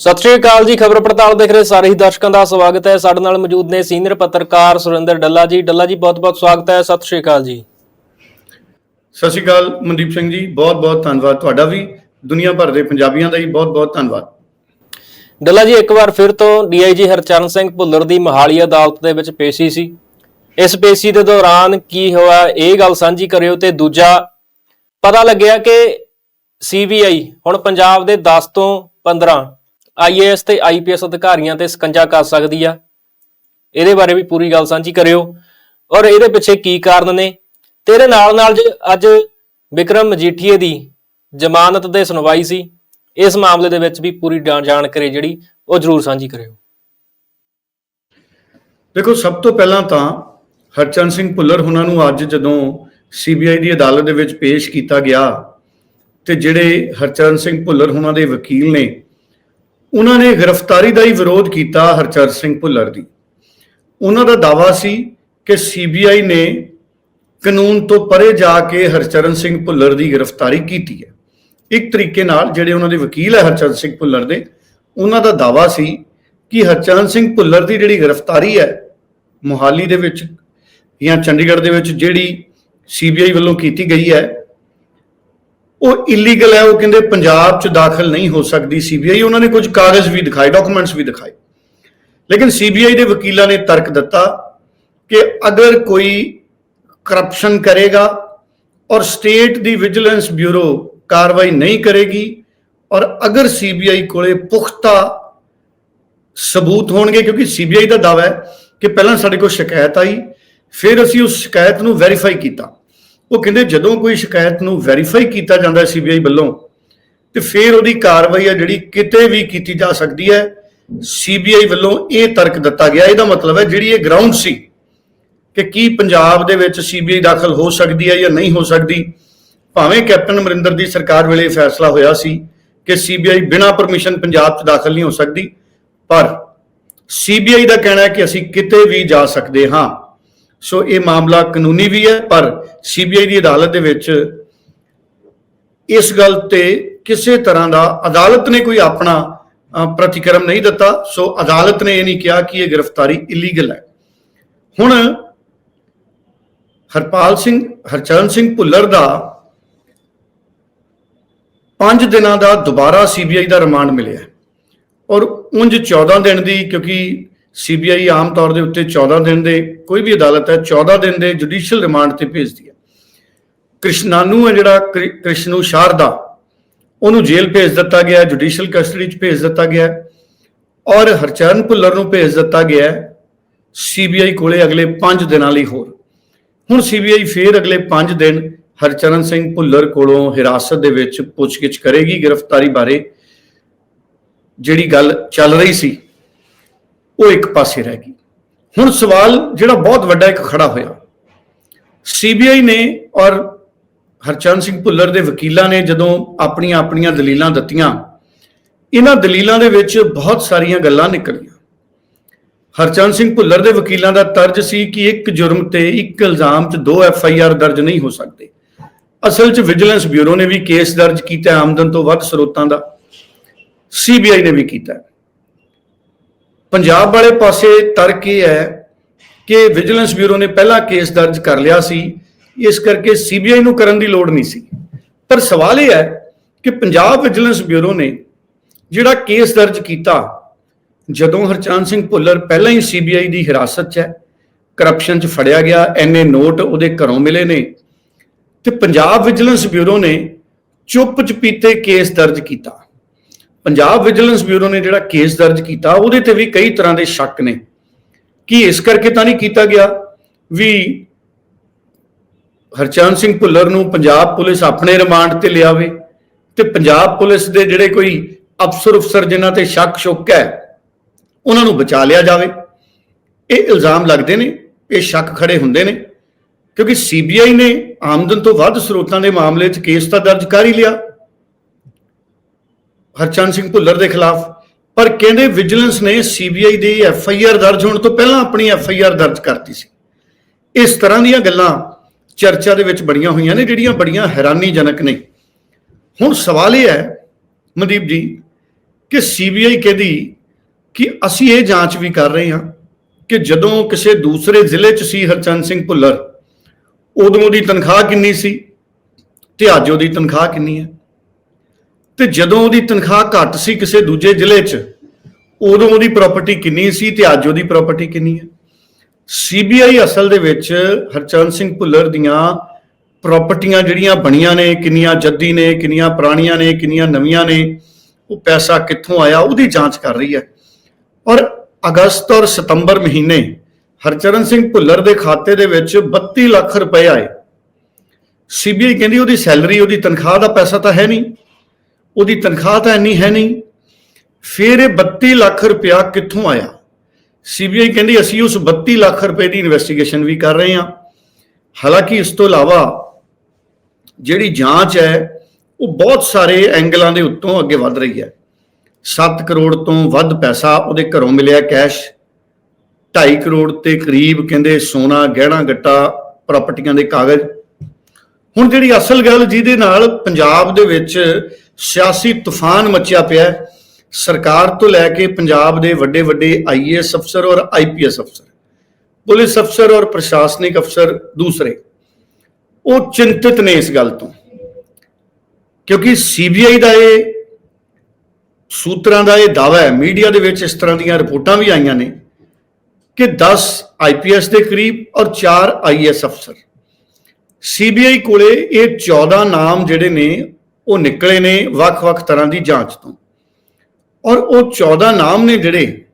ਸਤਿ ਸ਼੍ਰੀ ਅਕਾਲ ਜੀ ਖਬਰ ਪੜਤਾਲ ਦੇਖ ਰਹੇ ਸਾਰੇ ਹੀ ਦਰਸ਼ਕਾਂ ਦਾ ਸਵਾਗਤ ਹੈ। ਸਾਡੇ ਨਾਲ ਮੌਜੂਦ ਨੇ ਸੀਨੀਅਰ ਪੱਤਰਕਾਰ ਸੁਰਿੰਦਰ ਡੱਲਾ ਜੀ। ਡੱਲਾ ਜੀ ਬਹੁਤ-ਬਹੁਤ ਸਵਾਗਤ ਹੈ। ਸਤਿ ਸ਼੍ਰੀ ਅਕਾਲ ਜੀ। ਸਤਿ ਸ਼੍ਰੀ ਅਕਾਲ ਮਨਦੀਪ ਸਿੰਘ ਜੀ। ਬਹੁਤ ਬਹੁਤ ਧੰਨਵਾਦ ਤੁਹਾਡਾ ਵੀ। ਦੁਨੀਆ ਭਰ ਦੇ ਪੰਜਾਬੀਆਂ ਦਾ ਵੀ ਬਹੁਤ ਬਹੁਤ ਧੰਨਵਾਦ। ਡੱਲਾ ਜੀ ਇੱਕ ਵਾਰ ਫਿਰ ਤੋਂ ਡੀਆਈਜੀ ਹਰਚਰਨ ਸਿੰਘ ਭੁੱਲਰ ਦੀ ਮਹਾਲੀ ਅਦਾਲਤ ਦੇ ਵਿੱਚ ਪੇਸ਼ੀ ਸੀ। ਇਸ ਪੇਸ਼ੀ ਦੇ ਦੌਰਾਨ ਕੀ ਹੋਇਆ ਇਹ ਗੱਲ ਸਾਂਝੀ ਕਰਿਓ ਤੇ ਦੂਜਾ ਪਤਾ ਲੱਗਿਆ ਕਿ ਸੀਬੀਆਈ ਹੁਣ ਪੰਜਾਬ ਦੇ 10 ਤੋਂ 15 ਆਈਏਐਸ ਤੇ ਆਈਪੀਐਸ ਅਧਿਕਾਰੀਆਂ ਤੇ ਸਕੰਜਾ ਕਰ ਸਕਦੀ ਆ। ਇਹਦੇ ਬਾਰੇ ਵੀ ਪੂਰੀ ਗੱਲ ਸਾਂਝੀ ਕਰਿਓ। ਔਰ ਇਹਦੇ ਪਿੱਛੇ ਕੀ ਕਾਰਨ ਨੇ? ਤੇਰੇ ਨਾਲ ਨਾਲ ਜੀ ਅੱਜ ਵਿਕਰਮ ਮਜੀਠੀਏ ਦੀ ਜ਼ਮਾਨਤ ਦੇ ਸੁਣਵਾਈ ਸੀ। ਇਸ ਮਾਮਲੇ ਦੇ ਵਿੱਚ ਵੀ ਪੂਰੀ ਜਾਣ- ਜਾਣਕਾਰੀ ਜਿਹੜੀ, ਉਹ ਜ਼ਰੂਰ ਸਾਂਝੀ ਕਰਿਓ। ਦੇਖੋ, ਸਭ ਤੋਂ ਪਹਿਲਾਂ ਤਾਂ ਹਰਚੰਦ ਸਿੰਘ ਭੁੱਲਰ ਹੁਣਾਂ ਨੂੰ ਅੱਜ ਜਦੋਂ ਸੀਬੀਆਈ ਦੀ ਅਦਾਲਤ ਦੇ ਵਿੱਚ ਪੇਸ਼ ਕੀਤਾ ਗਿਆ, ਤੇ ਜਿਹੜੇ ਹਰਚੰਦ ਸਿੰਘ ਭੁੱਲਰ ਹੁਣਾਂ ਦੇ ਵਕੀਲ ਨੇ ਉਹਨਾਂ ਨੇ ਗ੍ਰਿਫਤਾਰੀ ਦਾ ਹੀ ਵਿਰੋਧ ਕੀਤਾ ਹਰਚੰਦ ਸਿੰਘ ਭੁੱਲਰ ਦੀ। ਉਹਨਾਂ ਦਾ ਦਾਵਾ ਸੀ ਕਿ ਸੀਬੀਆਈ ਨੇ ਕਾਨੂੰਨ ਤੋਂ ਪਰੇ ਜਾ ਕੇ ਹਰਚਰਨ ਸਿੰਘ ਭੁੱਲਰ ਦੀ ਗ੍ਰਿਫਤਾਰੀ ਕੀਤੀ ਹੈ। ਇੱਕ ਤਰੀਕੇ ਨਾਲ ਜਿਹੜੇ ਉਹਨਾਂ ਦੇ ਵਕੀਲ ਹੈ ਹਰਚਰਨ ਸਿੰਘ ਭੁੱਲਰ ਦੇ, ਉਹਨਾਂ ਦਾ ਦਾਵਾ ਸੀ ਕਿ ਹਰਚਰਨ ਸਿੰਘ ਭੁੱਲਰ ਦੀ ਜਿਹੜੀ ਗ੍ਰਿਫਤਾਰੀ ਹੈ ਮੁਹਾਲੀ ਦੇ ਵਿੱਚ ਜਾਂ ਚੰਡੀਗੜ੍ਹ ਦੇ ਵਿੱਚ ਜਿਹੜੀ ਸੀਬੀਆਈ ਵੱਲੋਂ ਕੀਤੀ ਗਈ ਹੈ ਉਹ ਇਲੀਗਲ ਹੈ, ਉਹ ਕਹਿੰਦੇ ਪੰਜਾਬ 'ਚ ਦਾਖਲ ਨਹੀਂ ਹੋ ਸਕਦੀ ਸੀਬੀਆਈ ਉਹਨਾਂ ਨੇ ਕੁਝ ਕਾਗਜ਼ ਵੀ ਦਿਖਾਏ ਡਾਕੂਮੈਂਟਸ ਵੀ ਦਿਖਾਏ। ਲੇਕਿਨ ਸੀਬੀਆਈ ਦੇ ਵਕੀਲਾਂ ਨੇ ਤਰਕ ਦਿੱਤਾ ਕਿ ਅਗਰ ਕੋਈ ਕਰਪਸ਼ਨ ਕਰੇਗਾ ਔਰ ਸਟੇਟ ਦੀ ਵਿਜੀਲੈਂਸ ਬਿਊਰੋ ਕਾਰਵਾਈ ਨਹੀਂ ਕਰੇਗੀ ਔਰ ਅਗਰ ਸੀਬੀਆਈ ਕੋਲੇ ਪੁਖਤਾ ਸਬੂਤ ਹੋਣਗੇ, ਕਿਉਂਕਿ ਸੀਬੀਆਈ ਦਾ ਦਾਅਵਾ ਹੈ ਕਿ ਪਹਿਲਾਂ ਸਾਡੇ ਕੋਲ ਸ਼ਿਕਾਇਤ ਆਈ, ਫਿਰ ਅਸੀਂ ਉਸ ਸ਼ਿਕਾਇਤ ਨੂੰ ਵੈਰੀਫਾਈ ਕੀਤਾ। ਉਹ ਕਹਿੰਦੇ ਜਦੋਂ ਕੋਈ ਸ਼ਿਕਾਇਤ ਨੂੰ ਵੈਰੀਫਾਈ ਕੀਤਾ ਜਾਂਦਾ ਹੈ ਸੀਬੀਆਈ ਵੱਲੋਂ, ਤੇ ਫਿਰ ਉਹਦੀ ਕਾਰਵਾਈ ਹੈ ਜਿਹੜੀ ਕਿਤੇ ਵੀ ਕੀਤੀ ਜਾ ਸਕਦੀ ਹੈ ਸੀਬੀਆਈ ਵੱਲੋਂ ਇਹ ਤਰਕ ਦਿੱਤਾ ਗਿਆ। ਇਹਦਾ ਮਤਲਬ ਹੈ ਜਿਹੜੀ ਇਹ ਗਰਾਊਂਡ ਸੀ ਕਿ ਕੀ ਪੰਜਾਬ ਦੇ ਵਿੱਚ ਸੀਬੀਆਈ ਦਾਖਲ ਹੋ ਸਕਦੀ ਹੈ ਜਾਂ ਨਹੀਂ ਹੋ ਸਕਦੀ। ਭਾਵੇਂ ਕੈਪਟਨ ਅਮਰਿੰਦਰ ਦੀ ਸਰਕਾਰ ਵੇਲੇ ਫੈਸਲਾ ਹੋਇਆ ਸੀ ਕਿ ਸੀਬੀਆਈ ਬਿਨਾਂ ਪਰਮਿਸ਼ਨ ਪੰਜਾਬ 'ਚ ਦਾਖਲ ਨਹੀਂ ਹੋ ਸਕਦੀ, ਪਰ ਸੀਬੀਆਈ ਦਾ ਕਹਿਣਾ ਹੈ ਕਿ ਅਸੀਂ ਕਿਤੇ ਵੀ ਜਾ ਸਕਦੇ ਹਾਂ। ਸੋ ਇਹ ਮਾਮਲਾ ਕਾਨੂੰਨੀ ਵੀ ਹੈ, ਪਰ ਸੀਬੀਆਈ ਦੀ ਅਦਾਲਤ ਦੇ ਵਿੱਚ ਇਸ ਗੱਲ ਤੇ ਕਿਸੇ ਤਰ੍ਹਾਂ ਦਾ ਅਦਾਲਤ ਨੇ ਕੋਈ ਆਪਣਾ ਪ੍ਰਤੀਕਰਮ ਨਹੀਂ ਦਿੱਤਾ। ਸੋ ਅਦਾਲਤ ਨੇ ਇਹ ਨਹੀਂ ਕਿਹਾ ਕਿ ਇਹ ਗ੍ਰਿਫਤਾਰੀ ਇਲੀਗਲ ਹੈ। ਹੁਣ ਹਰਪਾਲ ਸਿੰਘ, ਹਰਚਰਨ ਸਿੰਘ ਭੁੱਲਰ ਦਾ 5 ਦਿਨਾਂ ਦਾ ਦੁਬਾਰਾ ਸੀਬੀਆਈ ਦਾ ਰਿਮਾਂਡ ਮਿਲਿਆ ਔਰ ਉਂਝ 14 ਦਿਨ ਦੀ, ਕਿਉਂਕਿ ਸੀਬੀਆਈ ਆਮ ਤੌਰ ਦੇ ਉੱਤੇ 14 ਦਿਨ ਦੇ, ਕੋਈ ਵੀ ਅਦਾਲਤ ਹੈ 14 ਦਿਨ ਦੇ ਜੁਡੀਸ਼ੀਅਲ ਰਿਮਾਂਡ ਤੇ ਭੇਜਦੀ ਹੈ। ਕ੍ਰਿਸ਼ਨਾਨੂ ਹੈ ਜਿਹੜਾ ਕ੍ਰਿ- ਕ੍ਰਿਸ਼ਨੂ ਸ਼ਾਰਦਾ, ਉਹਨੂੰ ਜੇਲ੍ਹ ਭੇਜ ਦਿੱਤਾ ਗਿਆ ਜੁਡੀਸ਼ੀਅਲ ਕਸਟਡੀ 'ਚ ਭੇਜ ਦਿੱਤਾ ਗਿਆ ਔਰ ਹਰਚਰਨ ਭੁੱਲਰ ਨੂੰ ਭੇਜ ਦਿੱਤਾ ਗਿਆ ਸੀਬੀਆਈ ਕੋਲੇ ਅਗਲੇ 5 ਦਿਨਾਂ ਲਈ ਹੋਰ। ਹੁਣ ਸੀਬੀਆਈ ਫੇਰ ਅਗਲੇ 5 ਦਿਨ ਹਰਚਰਨ ਸਿੰਘ ਭੁੱਲਰ ਕੋਲੋਂ ਹਿਰਾਸਤ ਦੇ ਵਿੱਚ ਪੁੱਛਗਿੱਛ ਕਰੇਗੀ ਗ੍ਰਿਫਤਾਰੀ ਬਾਰੇ, ਜਿਹੜੀ ਗੱਲ ਚੱਲ ਰਹੀ ਸੀ। ਉਹ ਇੱਕ ਪਾਸੇ ਰਹਿ ਗਈ। ਹੁਣ ਸਵਾਲ ਜਿਹੜਾ ਬਹੁਤ ਵੱਡਾ ਇੱਕ ਖੜਾ ਹੋਇਆ। ਸੀਬੀਆਈ ਨੇ ਔਰ ਹਰਚੰਦ ਸਿੰਘ ਭੁੱਲਰ ਦੇ ਵਕੀਲਾਂ ਨੇ ਜਦੋਂ ਆਪਣੀਆਂ ਆਪਣੀਆਂ ਦਲੀਲਾਂ ਦਿੱਤੀਆਂ, ਇਹਨਾਂ ਦਲੀਲਾਂ ਦੇ ਵਿੱਚ ਬਹੁਤ ਸਾਰੀਆਂ ਗੱਲਾਂ ਨਿਕਲੀਆਂ। ਹਰਚੰਦ ਸਿੰਘ ਭੁੱਲਰ ਦੇ ਵਕੀਲਾਂ ਦਾ ਤਰਜ ਸੀ ਕਿ ਇੱਕ ਜੁਰਮ ਤੇ ਇੱਕ ਇਲਜ਼ਾਮ 'ਚ ਦੋ ਐਫ ਆਈ ਆਰ ਦਰਜ ਨਹੀਂ ਹੋ ਸਕਦੇ। ਅਸਲ 'ਚ ਵਿਜੀਲੈਂਸ ਬਿਊਰੋ ਨੇ ਵੀ ਕੇਸ ਦਰਜ ਕੀਤਾ ਆਮਦਨ ਤੋਂ ਵੱਧ ਸਰੋਤਾਂ ਦਾ। ਸੀਬੀਆਈ ਨੇ ਵੀ ਕੀਤਾ ਪੰਜਾਬ ਵਾਲੇ ਪਾਸੇ ਤਰਕ ਇਹ ਹੈ ਕਿ ਵਿਜੀਲੈਂਸ ਬਿਊਰੋ ਨੇ ਪਹਿਲਾਂ ਕੇਸ ਦਰਜ ਕਰ ਲਿਆ ਸੀ। ਇਸ ਕਰਕੇ ਸੀਬੀਆਈ ਨੂੰ ਕਰਨ ਦੀ ਲੋੜ ਨਹੀਂ ਸੀ। ਪਰ ਸਵਾਲ ਇਹ ਹੈ ਕਿ ਪੰਜਾਬ ਵਿਜੀਲੈਂਸ ਬਿਊਰੋ ਨੇ ਜਿਹੜਾ ਕੇਸ ਦਰਜ ਕੀਤਾ, ਜਦੋਂ ਹਰਚੰਦ ਸਿੰਘ ਭੁੱਲਰ ਪਹਿਲਾਂ ਹੀ ਸੀਬੀਆਈ ਦੀ ਹਿਰਾਸਤ 'ਚ ਹੈ ਕਰਪਸ਼ਨ 'ਚ ਫੜਿਆ ਗਿਆ, ਐਨੇ ਨੋਟ ਉਹਦੇ ਘਰੋਂ ਮਿਲੇ ਨੇ, ਤੇ ਪੰਜਾਬ ਵਿਜੀਲੈਂਸ ਬਿਊਰੋ ਨੇ ਚੁੱਪ ਚਪੀਤੇ ਕੇਸ ਦਰਜ ਕੀਤਾ। ਪੰਜਾਬ ਵਿਜੀਲੈਂਸ ਬਿਊਰੋ ਨੇ ਜਿਹੜਾ ਕੇਸ ਦਰਜ ਕੀਤਾ, ਉਹਦੇ ਤੇ ਵੀ ਕਈ ਤਰ੍ਹਾਂ ਦੇ ਸ਼ੱਕ ਨੇ। ਕਿ ਇਸ ਕਰਕੇ ਤਾਂ ਨਹੀਂ ਕੀਤਾ ਗਿਆ ਵੀ ਹਰਚਰਨ ਸਿੰਘ ਭੁੱਲਰ ਨੂੰ ਪੰਜਾਬ ਪੁਲਿਸ ਆਪਣੇ ਰਿਮਾਂਡ ਤੇ ਲਿਆਵੇ ਤੇ ਪੰਜਾਬ ਪੁਲਿਸ ਦੇ ਜਿਹੜੇ ਕੋਈ ਅਫਸਰ ਅਫਸਰ ਜਿਨ੍ਹਾਂ ਤੇ ਸ਼ੱਕ ਸ਼ੁੱਕ ਹੈ, ਉਹਨਾਂ ਨੂੰ ਬਚਾ ਲਿਆ ਜਾਵੇ? ਇਹ ਇਲਜ਼ਾਮ ਲੱਗਦੇ ਨੇ, ਇਹ ਸ਼ੱਕ ਖੜੇ ਹੁੰਦੇ ਨੇ, ਕਿਉਂਕਿ ਸੀਬੀਆਈ ਨੇ ਆਮਦਨ ਤੋਂ ਵੱਧ ਸਰੋਤਾਂ ਦੇ ਮਾਮਲੇ 'ਚ ਕੇਸ ਤਾਂ ਦਰਜ ਕਰ ਹੀ ਲਿਆ। ਹਰਚੰਦ ਸਿੰਘ ਭੁੱਲਰ ਦੇ ਖਿਲਾਫ। ਪਰ ਕਹਿੰਦੇ ਵਿਜੀਲੈਂਸ ਨੇ ਸੀਬੀਆਈ ਦੀ ਐਫ ਆਈ ਆਰ ਦਰਜ ਹੋਣ ਤੋਂ ਪਹਿਲਾਂ ਆਪਣੀ ਐਫ ਆਈ ਆਰ ਦਰਜ ਕਰਤੀ ਸੀ। ਇਸ ਤਰ੍ਹਾਂ ਦੀਆਂ ਗੱਲਾਂ ਚਰਚਾ ਦੇ ਵਿੱਚ ਬੜੀਆਂ ਹੋਈਆਂ ਨੇ, ਜਿਹੜੀਆਂ ਬੜੀਆਂ ਹੈਰਾਨੀਜਨਕ ਨੇ। ਹੁਣ ਸਵਾਲ ਇਹ ਹੈ, ਮਨਦੀਪ ਜੀ, ਕਿ ਸੀਬੀਆਈ ਕਹਿੰਦੀ ਕਿ ਅਸੀਂ ਇਹ ਜਾਂਚ ਵੀ ਕਰ ਰਹੇ ਹਾਂ ਕਿ ਜਦੋਂ ਕਿਸੇ ਦੂਸਰੇ ਜ਼ਿਲ੍ਹੇ 'ਚ ਸੀ ਹਰਚੰਦ ਸਿੰਘ ਭੁੱਲਰ, ਉਦੋਂ ਉਹਦੀ ਤਨਖਾਹ ਕਿੰਨੀ ਸੀ ਤੇ ਅੱਜ ਉਹਦੀ ਤਨਖਾਹ ਕਿੰਨੀ ਹੈ? ਤੇ ਜਦੋਂ ਉਹਦੀ ਤਨਖਾਹ ਘੱਟ ਸੀ ਕਿਸੇ ਦੂਜੇ ਜ਼ਿਲ੍ਹੇ 'ਚ, ਉਦੋਂ ਉਹਦੀ ਪ੍ਰਾਪਰਟੀ ਕਿੰਨੀ ਸੀ ਤੇ ਅੱਜ ਉਹਦੀ ਪ੍ਰਾਪਰਟੀ ਕਿੰਨੀ ਹੈ? ਸੀਬੀਆਈ ਅਸਲ ਦੇ ਵਿੱਚ ਹਰਚਰਨ ਸਿੰਘ ਭੁੱਲਰ ਦੀਆਂ ਪ੍ਰਾਪਰਟੀਆਂ ਜਿਹੜੀਆਂ ਬਣੀਆਂ ਨੇ, ਕਿੰਨੀਆਂ ਜੱਦੀ ਨੇ, ਕਿੰਨੀਆਂ ਪੁਰਾਣੀਆਂ ਨੇ, ਕਿੰਨੀਆਂ ਨਵੀਆਂ ਨੇ, ਉਹ ਪੈਸਾ ਕਿੱਥੋਂ ਆਇਆ ਉਹਦੀ ਜਾਂਚ ਕਰ ਰਹੀ ਹੈ। ਔਰ ਅਗਸਤ ਔਰ ਸਤੰਬਰ ਮਹੀਨੇ ਹਰਚਰਨ ਸਿੰਘ ਭੁੱਲਰ ਦੇ ਖਾਤੇ ਦੇ ਵਿੱਚ 32 ਲੱਖ ਰੁਪਏ ਆਏ। ਸੀਬੀਆਈ ਕਹਿੰਦੀ ਉਹਦੀ ਸੈਲਰੀ, ਉਹਦੀ ਤਨਖਾਹ ਦਾ ਪੈਸਾ ਤਾਂ ਹੈ ਨਹੀਂ। ਉਹਦੀ ਤਨਖਾਹ ਤਾਂ ਇੰਨੀ ਹੈ ਨਹੀਂ। ਫਿਰ ਇਹ 32 ਲੱਖ ਰੁਪਇਆ ਕਿੱਥੋਂ ਆਇਆ? ਸੀਬੀਆਈ ਕਹਿੰਦੀ, ਅਸੀਂ ਉਸ 32 ਲੱਖ ਰੁਪਏ ਦੀ ਇਨਵੈਸਟੀਗੇਸ਼ਨ ਵੀ ਕਰ ਰਹੇ ਹਾਂ। ਹਾਲਾਂਕਿ ਇਸ ਤੋਂ ਇਲਾਵਾ ਜਿਹੜੀ ਜਾਂਚ ਹੈ, ਉਹ ਬਹੁਤ ਸਾਰੇ ਐਂਗਲਾਂ ਦੇ ਉੱਤੋਂ ਅੱਗੇ ਵੱਧ ਰਹੀ ਹੈ। 7 ਕਰੋੜ ਤੋਂ ਵੱਧ ਪੈਸਾ ਉਹਦੇ ਘਰੋਂ ਮਿਲਿਆ ਕੈਸ਼। 2.5 ਕਰੋੜ ਤੇ ਕਰੀਬ ਕਹਿੰਦੇ ਸੋਨਾ, ਗਹਿਣਾ, ਗੱਟਾ, ਪ੍ਰਾਪਰਟੀਆਂ ਦੇ ਕਾਗਜ਼। ਹੁਣ ਜਿਹੜੀ ਅਸਲ ਗੱਲ ਜਿਹਦੇ ਨਾਲ ਪੰਜਾਬ ਦੇ ਵਿੱਚ ਸਿਆਸੀ ਤੂਫਾਨ ਮੱਚਿਆ ਪਿਆ ਹੈ, ਸਰਕਾਰ ਤੋਂ ਲੈ ਕੇ ਪੰਜਾਬ ਦੇ ਵੱਡੇ ਵੱਡੇ ਆਈਏਐਸ ਅਫਸਰ ਔਰ ਆਈਪੀਐਸ ਅਫਸਰ ਪੁਲਿਸ ਅਫਸਰ ਔਰ ਪ੍ਰਸ਼ਾਸਨਿਕ ਅਫਸਰ ਦੂਸਰੇ ਉਹ ਚਿੰਤਿਤ ਨੇ ਇਸ ਗੱਲ ਤੋਂ। ਕਿਉਂਕਿ ਸੀਬੀਆਈ ਦਾ ਇਹ ਸੂਤਰਾਂ ਦਾ ਇਹ ਦਾਵਾ ਹੈ ਮੀਡੀਆ ਦੇ ਵਿੱਚ ਇਸ ਤਰ੍ਹਾਂ ਦੀਆਂ ਰਿਪੋਰਟਾਂ ਵੀ ਆਈਆਂ ਨੇ ਕਿ 10 ਆਈਪੀਐਸ ਦੇ ਕਰੀਬ ਔਰ 4 ਆਈਐਸ ਅਫਸਰ। ਸੀਬੀਆਈ ਕੋਲੇ ਇਹ 14 ਨਾਮ ਜਿਹੜੇ ਨੇ ਉਹ ਨਿਕਲੇ ਨੇ ਵੱਖ-ਵੱਖ ਤਰ੍ਹਾਂ ਦੀ ਜਾਂਚ ਤੋਂ। ਔਰ ਉਹ 14 ਨਾਮ ਨੇ ਜਿਹੜੇ,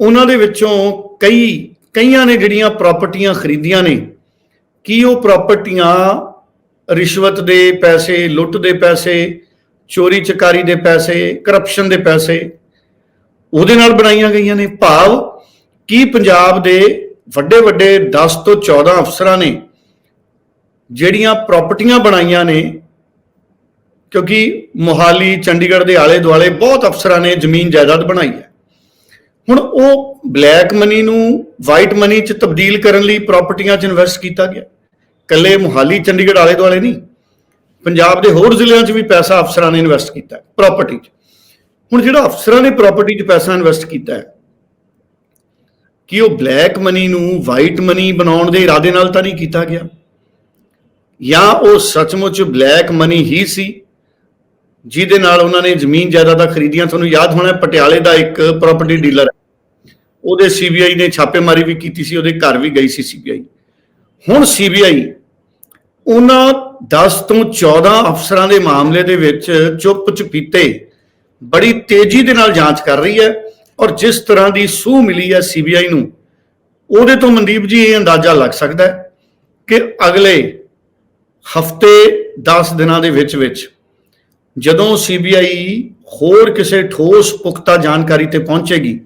ਉਹਨਾਂ ਦੇ ਵਿੱਚੋਂ ਕਈ, ਕਈਆਂ ਨੇ ਜਿਹੜੀਆਂ ਪ੍ਰਾਪਰਟੀਆਂ ਖਰੀਦੀਆਂ ਨੇ, ਕੀ ਉਹ ਪ੍ਰਾਪਰਟੀਆਂ ਰਿਸ਼ਵਤ ਦੇ ਪੈਸੇ, ਲੁੱਟ ਦੇ ਪੈਸੇ, ਚੋਰੀ ਚਕਾਰੀ ਦੇ ਪੈਸੇ, ਕਰਪਸ਼ਨ ਦੇ ਪੈਸੇ, ਉਹਦੇ ਨਾਲ ਬਣਾਈਆਂ ਗਈਆਂ ਨੇ। ਭਾਵ ਕੀ ਪੰਜਾਬ ਦੇ ਵੱਡੇ ਵੱਡੇ 10 ਤੋਂ 14 ਅਫਸਰਾਂ ਨੇ ਜਿਹੜੀਆਂ ਪ੍ਰਾਪਰਟੀਆਂ ਬਣਾਈਆਂ ਨੇ ਕਿਉਂਕਿ ਮੋਹਾਲੀ, ਚੰਡੀਗੜ੍ਹ ਦੇ ਆਲੇ ਦੁਆਲੇ ਬਹੁਤ ਅਫਸਰਾਂ ਨੇ ਜ਼ਮੀਨ ਜਾਇਦਾਦ ਬਣਾਈ ਹੈ। ਹੁਣ ਉਹ ਬਲੈਕ ਮਨੀ ਨੂੰ ਵਾਈਟ ਮਨੀ ਚ ਤਬਦੀਲ ਕਰਨ ਲਈ ਪ੍ਰਾਪਰਟੀਆਂ 'ਚ ਇਨਵੈਸਟ ਕੀਤਾ ਗਿਆ। ਕੱਲੇ ਮੋਹਾਲੀ, ਚੰਡੀਗੜ੍ਹ ਆਲੇ ਦੁਆਲੇ ਨਹੀਂ, ਪੰਜਾਬ ਦੇ ਹੋਰ ਜ਼ਿਲ੍ਹਿਆਂ 'ਚ ਵੀ ਪੈਸਾ ਅਫਸਰਾਂ ਨੇ ਇਨਵੈਸਟ ਕੀਤਾ, ਪ੍ਰਾਪਰਟੀ 'ਚ। ਹੁਣ ਜਿਹੜਾ ਅਫਸਰਾਂ ਨੇ ਪ੍ਰਾਪਰਟੀ 'ਚ ਪੈਸਾ ਇਨਵੈਸਟ ਕੀਤਾ ਹੈ, ਕਿ ਉਹ ਬਲੈਕ ਮਨੀ ਨੂੰ ਵਾਈਟ ਮਨੀ ਬਣਾਉਣ ਦੇ ਇਰਾਦੇ ਨਾਲ ਤਾਂ ਨਹੀਂ ਕੀਤਾ ਗਿਆ? ਜਾਂ ਉਹ ਸੱਚਮੁੱਚ ਬਲੈਕ ਮਨੀ ਹੀ ਸੀ ਜਿਹਦੇ ਨਾਲ ਉਹਨਾਂ ਨੇ ਜ਼ਮੀਨ ਜਾਇਦਾਦਾਂ ਖਰੀਦੀਆਂ, ਤੁਹਾਨੂੰ ਯਾਦ ਹੋਣਾ ਪਟਿਆਲੇ ਦਾ ਇੱਕ ਪ੍ਰਾਪਰਟੀ ਡੀਲਰ ਉਹਦੇ ਸੀਬੀਆਈ ਨੇ ਛਾਪੇਮਾਰੀ ਵੀ ਕੀਤੀ ਸੀ, ਉਹਦੇ ਘਰ ਵੀ ਗਈ ਸੀ ਸੀਬੀਆਈ ਹੁਣ ਸੀਬੀਆਈ ਉਹਨਾਂ 10 ਤੋਂ 14 ਅਫਸਰਾਂ ਦੇ ਮਾਮਲੇ ਦੇ ਵਿੱਚ ਚੁੱਪ ਚੁਪੀਤੇ ਬੜੀ ਤੇਜ਼ੀ ਦੇ ਨਾਲ ਜਾਂਚ ਕਰ ਰਹੀ ਹੈ ਔਰ ਜਿਸ ਤਰ੍ਹਾਂ ਦੀ ਸੂਹ ਮਿਲੀ ਹੈ ਸੀਬੀਆਈ ਨੂੰ, ਉਹਦੇ ਤੋਂ ਮਨਦੀਪ ਜੀ, ਇਹ ਅੰਦਾਜ਼ਾ ਲੱਗ ਸਕਦਾ ਹੈ ਕਿ ਅਗਲੇ ਹਫ਼ਤੇ 10 ਦਿਨਾਂ ਦੇ ਵਿੱਚ ਵਿੱਚ ਜਦੋਂ ਸੀਬੀਆਈ ਹੋਰ ਕਿਸੇ ਠੋਸ ਪੁਖਤਾ ਜਾਣਕਾਰੀ ਤੇ ਪਹੁੰਚੇਗੀ,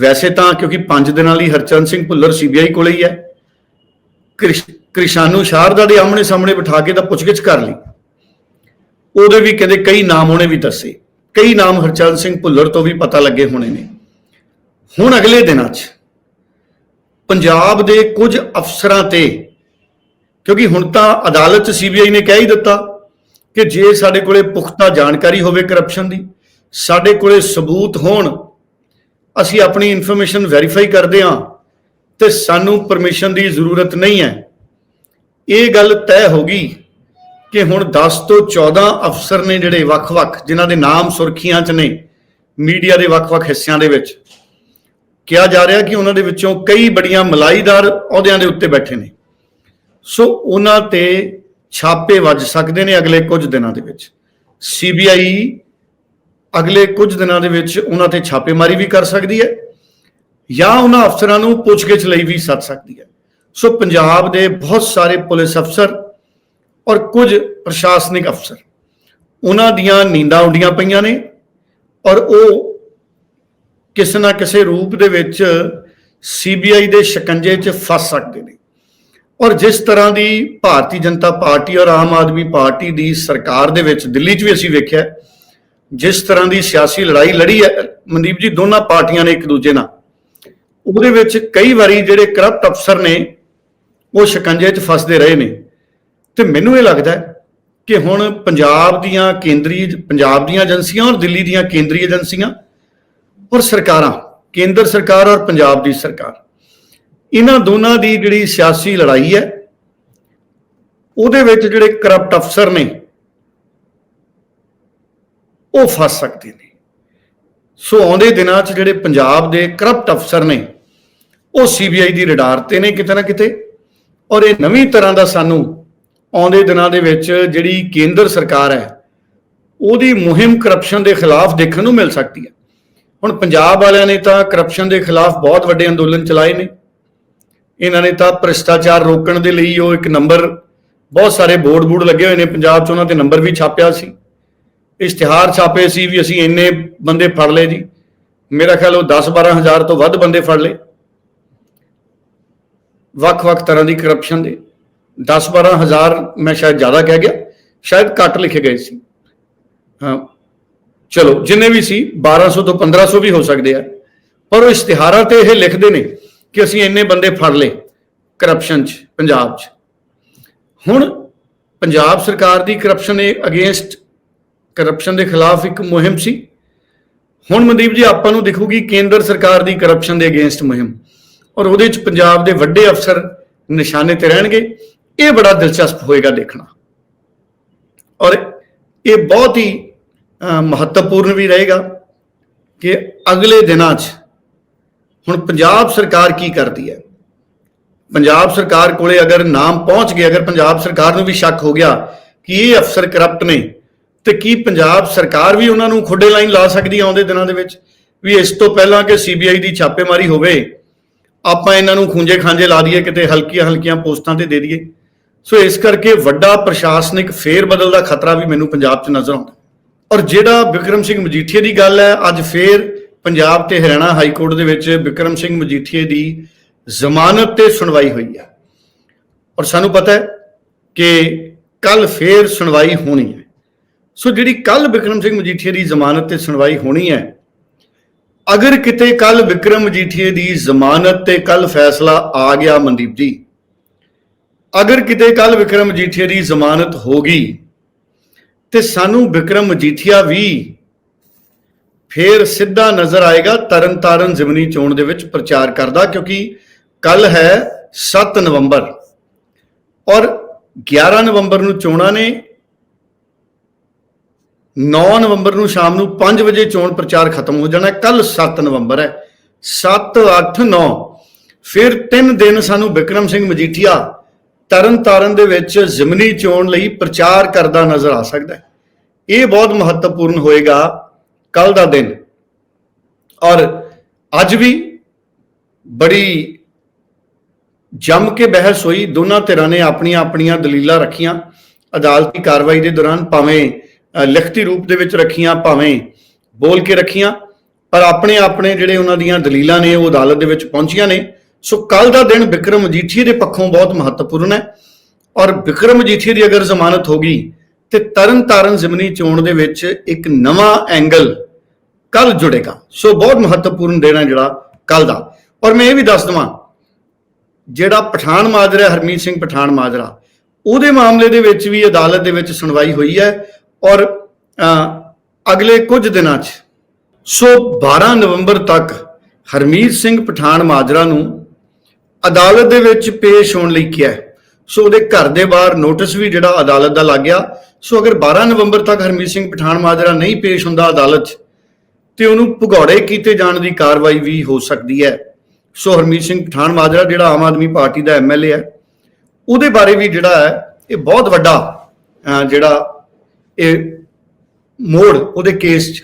ਵੈਸੇ ਤਾਂ ਕਿਉਂਕਿ 5 ਦਿਨਾਂ ਲਈ ਹਰਚਰਨ ਸਿੰਘ ਭੁੱਲਰ ਸੀਬੀਆਈ ਕੋਲੇ ਹੀ ਹੈ, ਕ੍ਰਿਸ਼- ਕ੍ਰਿਸ਼ਾਨੂ ਸ਼ਾਰਦਾ ਦੇ ਆਮਣੇ ਸਾਹਮਣੇ ਬਿਠਾ ਕੇ ਤਾਂ ਪੁੱਛਗਿੱਛ ਕਰ ਲਈ। ਉਹਦੇ ਵੀ ਕਹਿੰਦੇ ਕਈ ਨਾਮ ਉਹਨੇ ਵੀ ਦੱਸੇ, ਕਈ ਨਾਮ ਹਰਚਰਨ ਸਿੰਘ ਭੁੱਲਰ ਤੋਂ ਵੀ ਪਤਾ ਲੱਗੇ ਹੋਣੇ ਨੇ। ਹੁਣ ਅਗਲੇ ਦਿਨਾਂ 'ਚ ਪੰਜਾਬ ਦੇ ਕੁਝ ਅਫਸਰਾਂ ਤੇ, ਕਿਉਂਕਿ ਹੁਣ ਤਾਂ ਅਦਾਲਤ 'ਚ ਸੀਬੀਆਈ ਨੇ ਕਹਿ ਹੀ ਦਿੱਤਾ ਕਿ ਜੇ ਸਾਡੇ ਕੋਲੇ ਪੁਖਤਾ ਜਾਣਕਾਰੀ ਹੋਵੇ ਕਰਪਸ਼ਨ ਦੀ, ਸਾਡੇ ਕੋਲੇ ਸਬੂਤ ਹੋਣ, ਅਸੀਂ ਆਪਣੀ ਇਨਫੋਰਮੇਸ਼ਨ ਵੈਰੀਫਾਈ ਕਰਦੇ ਹਾਂ, ਤੇ ਸਾਨੂੰ ਪਰਮਿਸ਼ਨ ਦੀ ਜ਼ਰੂਰਤ ਨਹੀਂ ਹੈ। ਇਹ ਗੱਲ ਤੈਅ ਹੋ ਗਈ ਕਿ ਹੁਣ 10 ਤੋਂ 14 ਅਫਸਰ ਨੇ ਜਿਹੜੇ ਵੱਖ-ਵੱਖ, ਜਿਨ੍ਹਾਂ ਦੇ ਨਾਮ ਸੁਰਖੀਆਂ 'ਚ ਨੇ, ਮੀਡੀਆ ਦੇ ਵੱਖ-ਵੱਖ ਹਿੱਸਿਆਂ ਦੇ ਵਿੱਚ, ਕਿਹਾ ਜਾ ਰਿਹਾ ਕਿ ਉਹਨਾਂ ਦੇ ਵਿੱਚੋਂ ਕਈ ਬੜੀਆਂ ਮਲਾਈਦਾਰ ਅਹੁਦਿਆਂ ਦੇ ਉੱਤੇ ਬੈਠੇ ਨੇ। ਸੋ ਉਹਨਾਂ ਤੇ ਛਾਪੇ ਵੱਜ ਸਕਦੇ ਨੇ ਅਗਲੇ ਕੁਝ ਦਿਨਾਂ ਦੇ ਵਿੱਚ। ਸੀਬੀਆਈ ਅਗਲੇ ਕੁਝ ਦਿਨਾਂ ਦੇ ਵਿੱਚ ਉਹਨਾਂ ਤੇ ਛਾਪੇਮਾਰੀ ਵੀ ਕਰ ਸਕਦੀ ਹੈ ਜਾਂ ਉਹਨਾਂ ਅਫਸਰਾਂ ਨੂੰ ਪੁੱਛਗਿੱਛ ਲਈ ਵੀ ਸੱਦ ਸਕਦੀ ਹੈ। ਸੋ ਪੰਜਾਬ ਦੇ ਬਹੁਤ ਸਾਰੇ ਪੁਲਿਸ ਅਫਸਰ ਔਰ ਕੁਝ ਪ੍ਰਸ਼ਾਸਨਿਕ ਅਫਸਰ ਉਹਨਾਂ ਦੀਆਂ ਨੀਂਦਾਂ ਉੱਡੀਆਂ ਪਈਆਂ ਨੇ ਔਰ ਉਹ ਕਿਸੇ ਨਾ ਕਿਸੇ ਰੂਪ ਦੇ ਵਿੱਚ ਸੀਬੀਆਈ ਦੇ ਸ਼ਿਕੰਜੇ 'ਚ ਫਸ ਸਕਦੇ ਨੇ। ਔਰ ਜਿਸ ਤਰ੍ਹਾਂ ਦੀ ਭਾਰਤੀ ਜਨਤਾ ਪਾਰਟੀ ਔਰ ਆਮ ਆਦਮੀ ਪਾਰਟੀ ਦੀ ਸਰਕਾਰ ਦੇ ਵਿੱਚ ਦਿੱਲੀ 'ਚ ਵੀ ਅਸੀਂ ਵੇਖਿਆ ਜਿਸ ਤਰ੍ਹਾਂ ਦੀ ਸਿਆਸੀ ਲੜਾਈ ਲੜੀ ਹੈ, ਮਨਦੀਪ ਜੀ, ਦੋਨਾਂ ਪਾਰਟੀਆਂ ਨੇ ਇੱਕ ਦੂਜੇ ਨਾਲ। ਉਹਦੇ ਵਿੱਚ ਕਈ ਵਾਰੀ ਜਿਹੜੇ ਕਰਪਟ ਅਫਸਰ ਨੇ, ਉਹ ਸ਼ਿਕੰਜੇ 'ਚ ਫਸਦੇ ਰਹੇ ਨੇ। ਤੇ ਮੈਨੂੰ ਇਹ ਲੱਗਦਾ ਕਿ ਹੁਣ ਪੰਜਾਬ ਦੀਆਂ ਕੇਂਦਰੀ ਪੰਜਾਬ ਦੀਆਂ ਏਜੰਸੀਆਂ ਔਰ ਦਿੱਲੀ ਦੀਆਂ ਕੇਂਦਰੀ ਏਜੰਸੀਆਂ ਔਰ ਸਰਕਾਰਾਂ, ਕੇਂਦਰ ਸਰਕਾਰ ਔਰ ਪੰਜਾਬ ਦੀ ਸਰਕਾਰ ਇਹਨਾਂ ਦੋਨਾਂ ਦੀ ਜਿਹੜੀ ਸਿਆਸੀ ਲੜਾਈ ਹੈ, ਉਹਦੇ ਵਿੱਚ ਜਿਹੜੇ ਕਰਪਟ ਅਫਸਰ ਨੇ, ਉਹ ਫਸ ਸਕਦੇ ਨੇ। ਸੋ ਆਉਂਦੇ ਦਿਨਾਂ 'ਚ ਜਿਹੜੇ ਪੰਜਾਬ ਦੇ ਕਰਪਟ ਅਫਸਰ ਨੇ, ਉਹ ਸੀਬੀਆਈ ਦੀ ਰਡਾਰ ਤੇ ਨੇ ਕਿਤੇ ਨਾ ਕਿਤੇ। ਔਰ ਇਹ ਨਵੀਂ ਤਰ੍ਹਾਂ ਦਾ ਸਾਨੂੰ ਆਉਂਦੇ ਦਿਨਾਂ ਦੇ ਵਿੱਚ ਜਿਹੜੀ ਕੇਂਦਰ ਸਰਕਾਰ ਹੈ, ਉਹਦੀ ਮੁਹਿੰਮ ਕਰਪਸ਼ਨ ਦੇ ਖਿਲਾਫ ਦੇਖਣ ਨੂੰ ਮਿਲ ਸਕਦੀ ਹੈ। ਹੁਣ ਪੰਜਾਬ ਵਾਲਿਆਂ ਨੇ ਤਾਂ ਕਰਪਸ਼ਨ ਦੇ ਖਿਲਾਫ ਬਹੁਤ ਵੱਡੇ ਅੰਦੋਲਨ ਚਲਾਏ ਨੇ। ਇਹਨਾਂ ਨੇ ਤਾਂ ਭ੍ਰਿਸ਼ਟਾਚਾਰ ਰੋਕਣ ਦੇ ਲਈ ਉਹ ਇੱਕ ਨੰਬਰ, ਬਹੁਤ ਸਾਰੇ ਬੋਰਡ ਬੂਡ ਲੱਗੇ ਹੋਏ ਨੇ, ਪੰਜਾਬ 'ਚ ਉਹਨਾਂ ਤੇ ਨੰਬਰ ਵੀ ਛਾਪਿਆ ਸੀ। ਇਸ਼ਤਿਹਾਰ ਛਾਪੇ ਸੀ ਵੀ ਅਸੀਂ ਇੰਨੇ ਬੰਦੇ ਫੜ ਲਏ ਜੀ। ਮੇਰਾ ਖਿਆਲ ਉਹ 10 12 ਹਜ਼ਾਰ ਤੋਂ ਵੱਧ ਬੰਦੇ ਫੜ ਲਏ। ਵੱਖ-ਵੱਖ ਤਰ੍ਹਾਂ ਦੀ ਕਰਪਸ਼ਨ ਦੇ। 10 12 ਹਜ਼ਾਰ ਮੈਂ ਸ਼ਾਇਦ ਜ਼ਿਆਦਾ ਕਹਿ ਗਿਆ, ਸ਼ਾਇਦ ਘੱਟ ਲਿਖੇ ਗਏ ਸੀ। ਹਾਂ, ਚਲੋ, ਜਿੰਨੇ ਵੀ ਸੀ 1200 ਤੋਂ 1500 ਵੀ ਹੋ ਸਕਦੇ ਆ। ਪਰ ਉਹ ਇਸ਼ਤਿਹਾਰਾਂ ਤੇ ਇਹ ਲਿਖਦੇ ਨੇ। ਕਿ ਅਸੀਂ ਇੰਨੇ ਬੰਦੇ ਫੜ ਲਏ ਕਰਪਸ਼ਨ 'ਚ, ਪੰਜਾਬ 'ਚ। ਹੁਣ ਪੰਜਾਬ ਸਰਕਾਰ ਦੀ ਕਰਪਸ਼ਨ ਦੇ ਅਗੇਂਸਟ ਕਰਪਸ਼ਨ ਦੇ ਖਿਲਾਫ ਇੱਕ ਮੁਹਿੰਮ ਸੀ। ਹੁਣ ਮਨਦੀਪ ਜੀ, ਆਪਾਂ ਨੂੰ ਦਿਖੂਗੀ ਕੇਂਦਰ ਸਰਕਾਰ ਦੀ ਕਰਪਸ਼ਨ ਦੇ ਅਗੇਂਸਟ ਮੁਹਿੰਮ। ਔਰ ਉਹਦੇ 'ਚ ਪੰਜਾਬ ਦੇ ਵੱਡੇ ਅਫਸਰ ਨਿਸ਼ਾਨੇ ਤੇ ਰਹਿਣਗੇ। ਇਹ ਬੜਾ ਦਿਲਚਸਪ ਹੋਏਗਾ ਦੇਖਣਾ। ਔਰ ਇਹ ਬਹੁਤ ਹੀ ਮਹੱਤਵਪੂਰਨ ਵੀ ਰਹੇਗਾ ਕਿ ਅਗਲੇ ਦਿਨਾਂ 'ਚ ਹੁਣ ਪੰਜਾਬ ਸਰਕਾਰ ਕੀ ਕਰਦੀ ਹੈ? ਪੰਜਾਬ ਸਰਕਾਰ ਕੋਲੇ ਅਗਰ ਨਾਮ ਪਹੁੰਚ ਗਿਆ ਅਗਰ ਪੰਜਾਬ ਸਰਕਾਰ ਨੂੰ ਵੀ ਸ਼ੱਕ ਹੋ ਗਿਆ ਕਿ ਇਹ ਅਫਸਰ ਕਰਪਟ ਨੇ, ਤੇ ਕੀ ਪੰਜਾਬ ਸਰਕਾਰ ਵੀ ਉਹਨਾਂ ਨੂੰ ਖੁੱਡੇ ਲਾਈਨ ਲਾ ਸਕਦੀ ਆਉਂਦੇ ਦਿਨਾਂ ਦੇ ਵਿੱਚ? ਵੀ ਇਸ ਤੋਂ ਪਹਿਲਾਂ ਕਿ ਸੀਬੀਆਈ ਦੀ ਛਾਪੇਮਾਰੀ ਹੋਵੇ, ਆਪਾਂ ਇਹਨਾਂ ਨੂੰ ਖੁੰਝੇ ਖਾਂਜੇ ਲਾ ਦਈਏ, ਕਿਤੇ ਹਲਕੀਆਂ ਹਲਕੀਆਂ ਪੋਸਟਾਂ ਤੇ ਦੇ ਦਈਏ। ਸੋ ਇਸ ਕਰਕੇ ਵੱਡਾ ਪ੍ਰਸ਼ਾਸਨਿਕ ਫੇਰ ਬਦਲ ਦਾ ਖਤਰਾ ਵੀ ਮੈਨੂੰ ਪੰਜਾਬ 'ਚ ਨਜ਼ਰ ਆਉਂਦਾ। ਔਰ ਜਿਹੜਾ ਵਿਕਰਮ ਸਿੰਘ ਮਜੀਠੀਏ ਦੀ ਗੱਲ ਹੈ, ਅੱਜ ਫੇਰ ਪੰਜਾਬ ਤੇ ਹਰਿਆਣਾ ਹਾਈ ਕੋਰਟ ਦੇ ਵਿੱਚ ਵਿਕਰਮ ਸਿੰਘ ਮਜੀਠੀਏ ਦੀ ਜ਼ਮਾਨਤ ਤੇ ਸੁਣਵਾਈ ਹੋਈ ਹੈ ਔਰ ਸਾਨੂੰ ਪਤਾ ਹੈ ਕਿ ਕੱਲ ਫੇਰ ਸੁਣਵਾਈ ਹੋਣੀ ਹੈ। ਸੋ ਜਿਹੜੀ ਕੱਲ ਵਿਕਰਮ ਸਿੰਘ ਮਜੀਠੀਏ ਦੀ ਜ਼ਮਾਨਤ ਤੇ ਸੁਣਵਾਈ ਹੋਣੀ ਹੈ, ਅਗਰ ਕਿਤੇ ਕੱਲ ਵਿਕਰਮ ਮਜੀਠੀਏ ਦੀ ਜ਼ਮਾਨਤ ਤੇ ਕੱਲ ਫੈਸਲਾ ਆ ਗਿਆ ਮਨਦੀਪ ਜੀ, ਅਗਰ ਕਿਤੇ ਕੱਲ ਵਿਕਰਮ ਮਜੀਠੀਏ ਦੀ ਜ਼ਮਾਨਤ ਹੋ ਗਈ, ਤੇ ਸਾਨੂੰ ਵਿਕਰਮ ਮਜੀਠੀਆ ਵੀ ਫੇਰ ਸਿੱਧਾ ਨਜ਼ਰ ਆਏਗਾ ਤਰਨਤਾਰਨ ਜ਼ਿਮਨੀ ਚੋਣ ਦੇ ਵਿੱਚ ਪ੍ਰਚਾਰ ਕਰਦਾ, ਕਿਉਂਕਿ ਕੱਲ ਹੈ 7 ਨਵੰਬਰ। ਔਰ 11 ਨਵੰਬਰ ਨੂੰ ਚੋਣਾਂ ਨੇ 9 ਨਵੰਬਰ ਨੂੰ ਸ਼ਾਮ ਨੂੰ 5 ਵਜੇ ਚੋਣ ਪ੍ਰਚਾਰ ਖਤਮ ਹੋ ਜਾਣਾ ਕੱਲ 7 ਨਵੰਬਰ ਹੈ। 7 8 9 ਫਿਰ 3 ਦਿਨ ਸਾਨੂੰ ਵਿਕਰਮ ਸਿੰਘ ਮਜੀਠੀਆ ਤਰਨਤਾਰਨ ਦੇ ਵਿੱਚ ਜ਼ਿਮਨੀ ਚੋਣ ਲਈ ਪ੍ਰਚਾਰ ਕਰਦਾ ਨਜ਼ਰ ਆ ਸਕਦਾ ਹੈ। ਇਹ ਬਹੁਤ ਮਹੱਤਵਪੂਰਨ ਹੋਏਗਾ ਕੱਲ ਦਾ ਦਿਨ। ਔਰ ਅੱਜ ਵੀ ਬੜੀ ਜੰਮ ਕੇ ਬਹਿਸ ਹੋਈ। ਦੋਨਾਂ ਧਿਰਾਂ ਨੇ ਆਪਣੀਆਂ ਆਪਣੀਆਂ ਦਲੀਲਾਂ ਰੱਖੀਆਂ। ਅਦਾਲਤੀ ਕਾਰਵਾਈ ਦੇ ਦੌਰਾਨ ਭਾਵੇਂ ਲਿਖਤੀ ਰੂਪ ਦੇ ਵਿੱਚ ਰੱਖੀਆਂ, ਭਾਵੇਂ ਬੋਲ ਕੇ ਰੱਖੀਆਂ, ਪਰ ਆਪਣੇ ਆਪਣੇ ਜਿਹੜੇ ਉਹਨਾਂ ਦੀਆਂ ਦਲੀਲਾਂ ਨੇ, ਉਹ ਅਦਾਲਤ ਦੇ ਵਿੱਚ ਪਹੁੰਚੀਆਂ ਨੇ। ਸੋ ਕੱਲ ਦਾ ਦਿਨ ਵਿਕਰਮ ਮਜੀਠੀਏ ਦੇ ਪੱਖੋਂ ਬਹੁਤ ਮਹੱਤਵਪੂਰਨ ਹੈ। ਔਰ ਵਿਕਰਮ ਮਜੀਠੀਏ ਦੀ ਅਗਰ ਜ਼ਮਾਨਤ ਹੋਗੀ ਤੇ ਤਰਨਤਾਰਨ ਜ਼ਿਮਨੀ ਚੋਣ ਦੇ ਵਿੱਚ ਇੱਕ ਨਵਾਂ ਐਂਗਲ ਕੱਲ ਜੁੜੇਗਾ। ਸੋ ਬਹੁਤ ਮਹੱਤਵਪੂਰਨ ਦਿਨ ਹੈ ਜਿਹੜਾ ਕੱਲ ਦਾ। ਔਰ ਮੈਂ ਇਹ ਵੀ ਦੱਸ ਦਵਾਂ, ਜਿਹੜਾ ਪਠਾਨ ਮਾਜਰਾ, ਹਰਮੀਤ ਸਿੰਘ ਪਠਾਨ ਮਾਜਰਾ, ਉਹਦੇ ਮਾਮਲੇ ਦੇ ਵਿੱਚ ਵੀ ਅਦਾਲਤ ਦੇ ਵਿੱਚ ਸੁਣਵਾਈ ਹੋਈ ਹੈ ਔਰ ਅਗਲੇ ਕੁਝ ਦਿਨਾਂ 'ਚ, ਸੋ 12 ਨਵੰਬਰ ਤੱਕ ਹਰਮੀਤ ਸਿੰਘ ਪਠਾਨ ਮਾਜਰਾ ਨੂੰ ਅਦਾਲਤ ਦੇ ਵਿੱਚ ਪੇਸ਼ ਹੋਣ ਲਈ ਕਿਹਾ ਸੋ ਉਹਦੇ ਘਰ ਦੇ ਬਾਹਰ ਨੋਟਿਸ ਵੀ ਜਿਹੜਾ ਅਦਾਲਤ ਦਾ ਲੱਗ ਗਿਆ। ਸੋ ਅਗਰ 12 ਨਵੰਬਰ ਤੱਕ ਹਰਮੀਤ ਸਿੰਘ ਪਠਾਨ ਮਾਜਰਾ ਨਹੀਂ ਪੇਸ਼ ਹੁੰਦਾ ਅਦਾਲਤ 'ਚ, ਤੇ ਉਹਨੂੰ ਭਗੌੜੇ ਕੀਤੇ ਜਾਣ ਦੀ ਕਾਰਵਾਈ ਵੀ ਹੋ ਸਕਦੀ ਹੈ। ਸੋ ਹਰਮੀਤ ਸਿੰਘ ਪਠਾਨ ਮਾਜਰਾ ਜਿਹੜਾ ਆਮ ਆਦਮੀ ਪਾਰਟੀ ਦਾ ਐਮਐਲਏ ਹੈ, ਉਹਦੇ ਬਾਰੇ ਵੀ ਜਿਹੜਾ ਹੈ, ਇਹ ਬਹੁਤ ਵੱਡਾ ਜਿਹੜਾ ਇਹ ਮੋੜ ਉਹਦੇ ਕੇਸ 'ਚ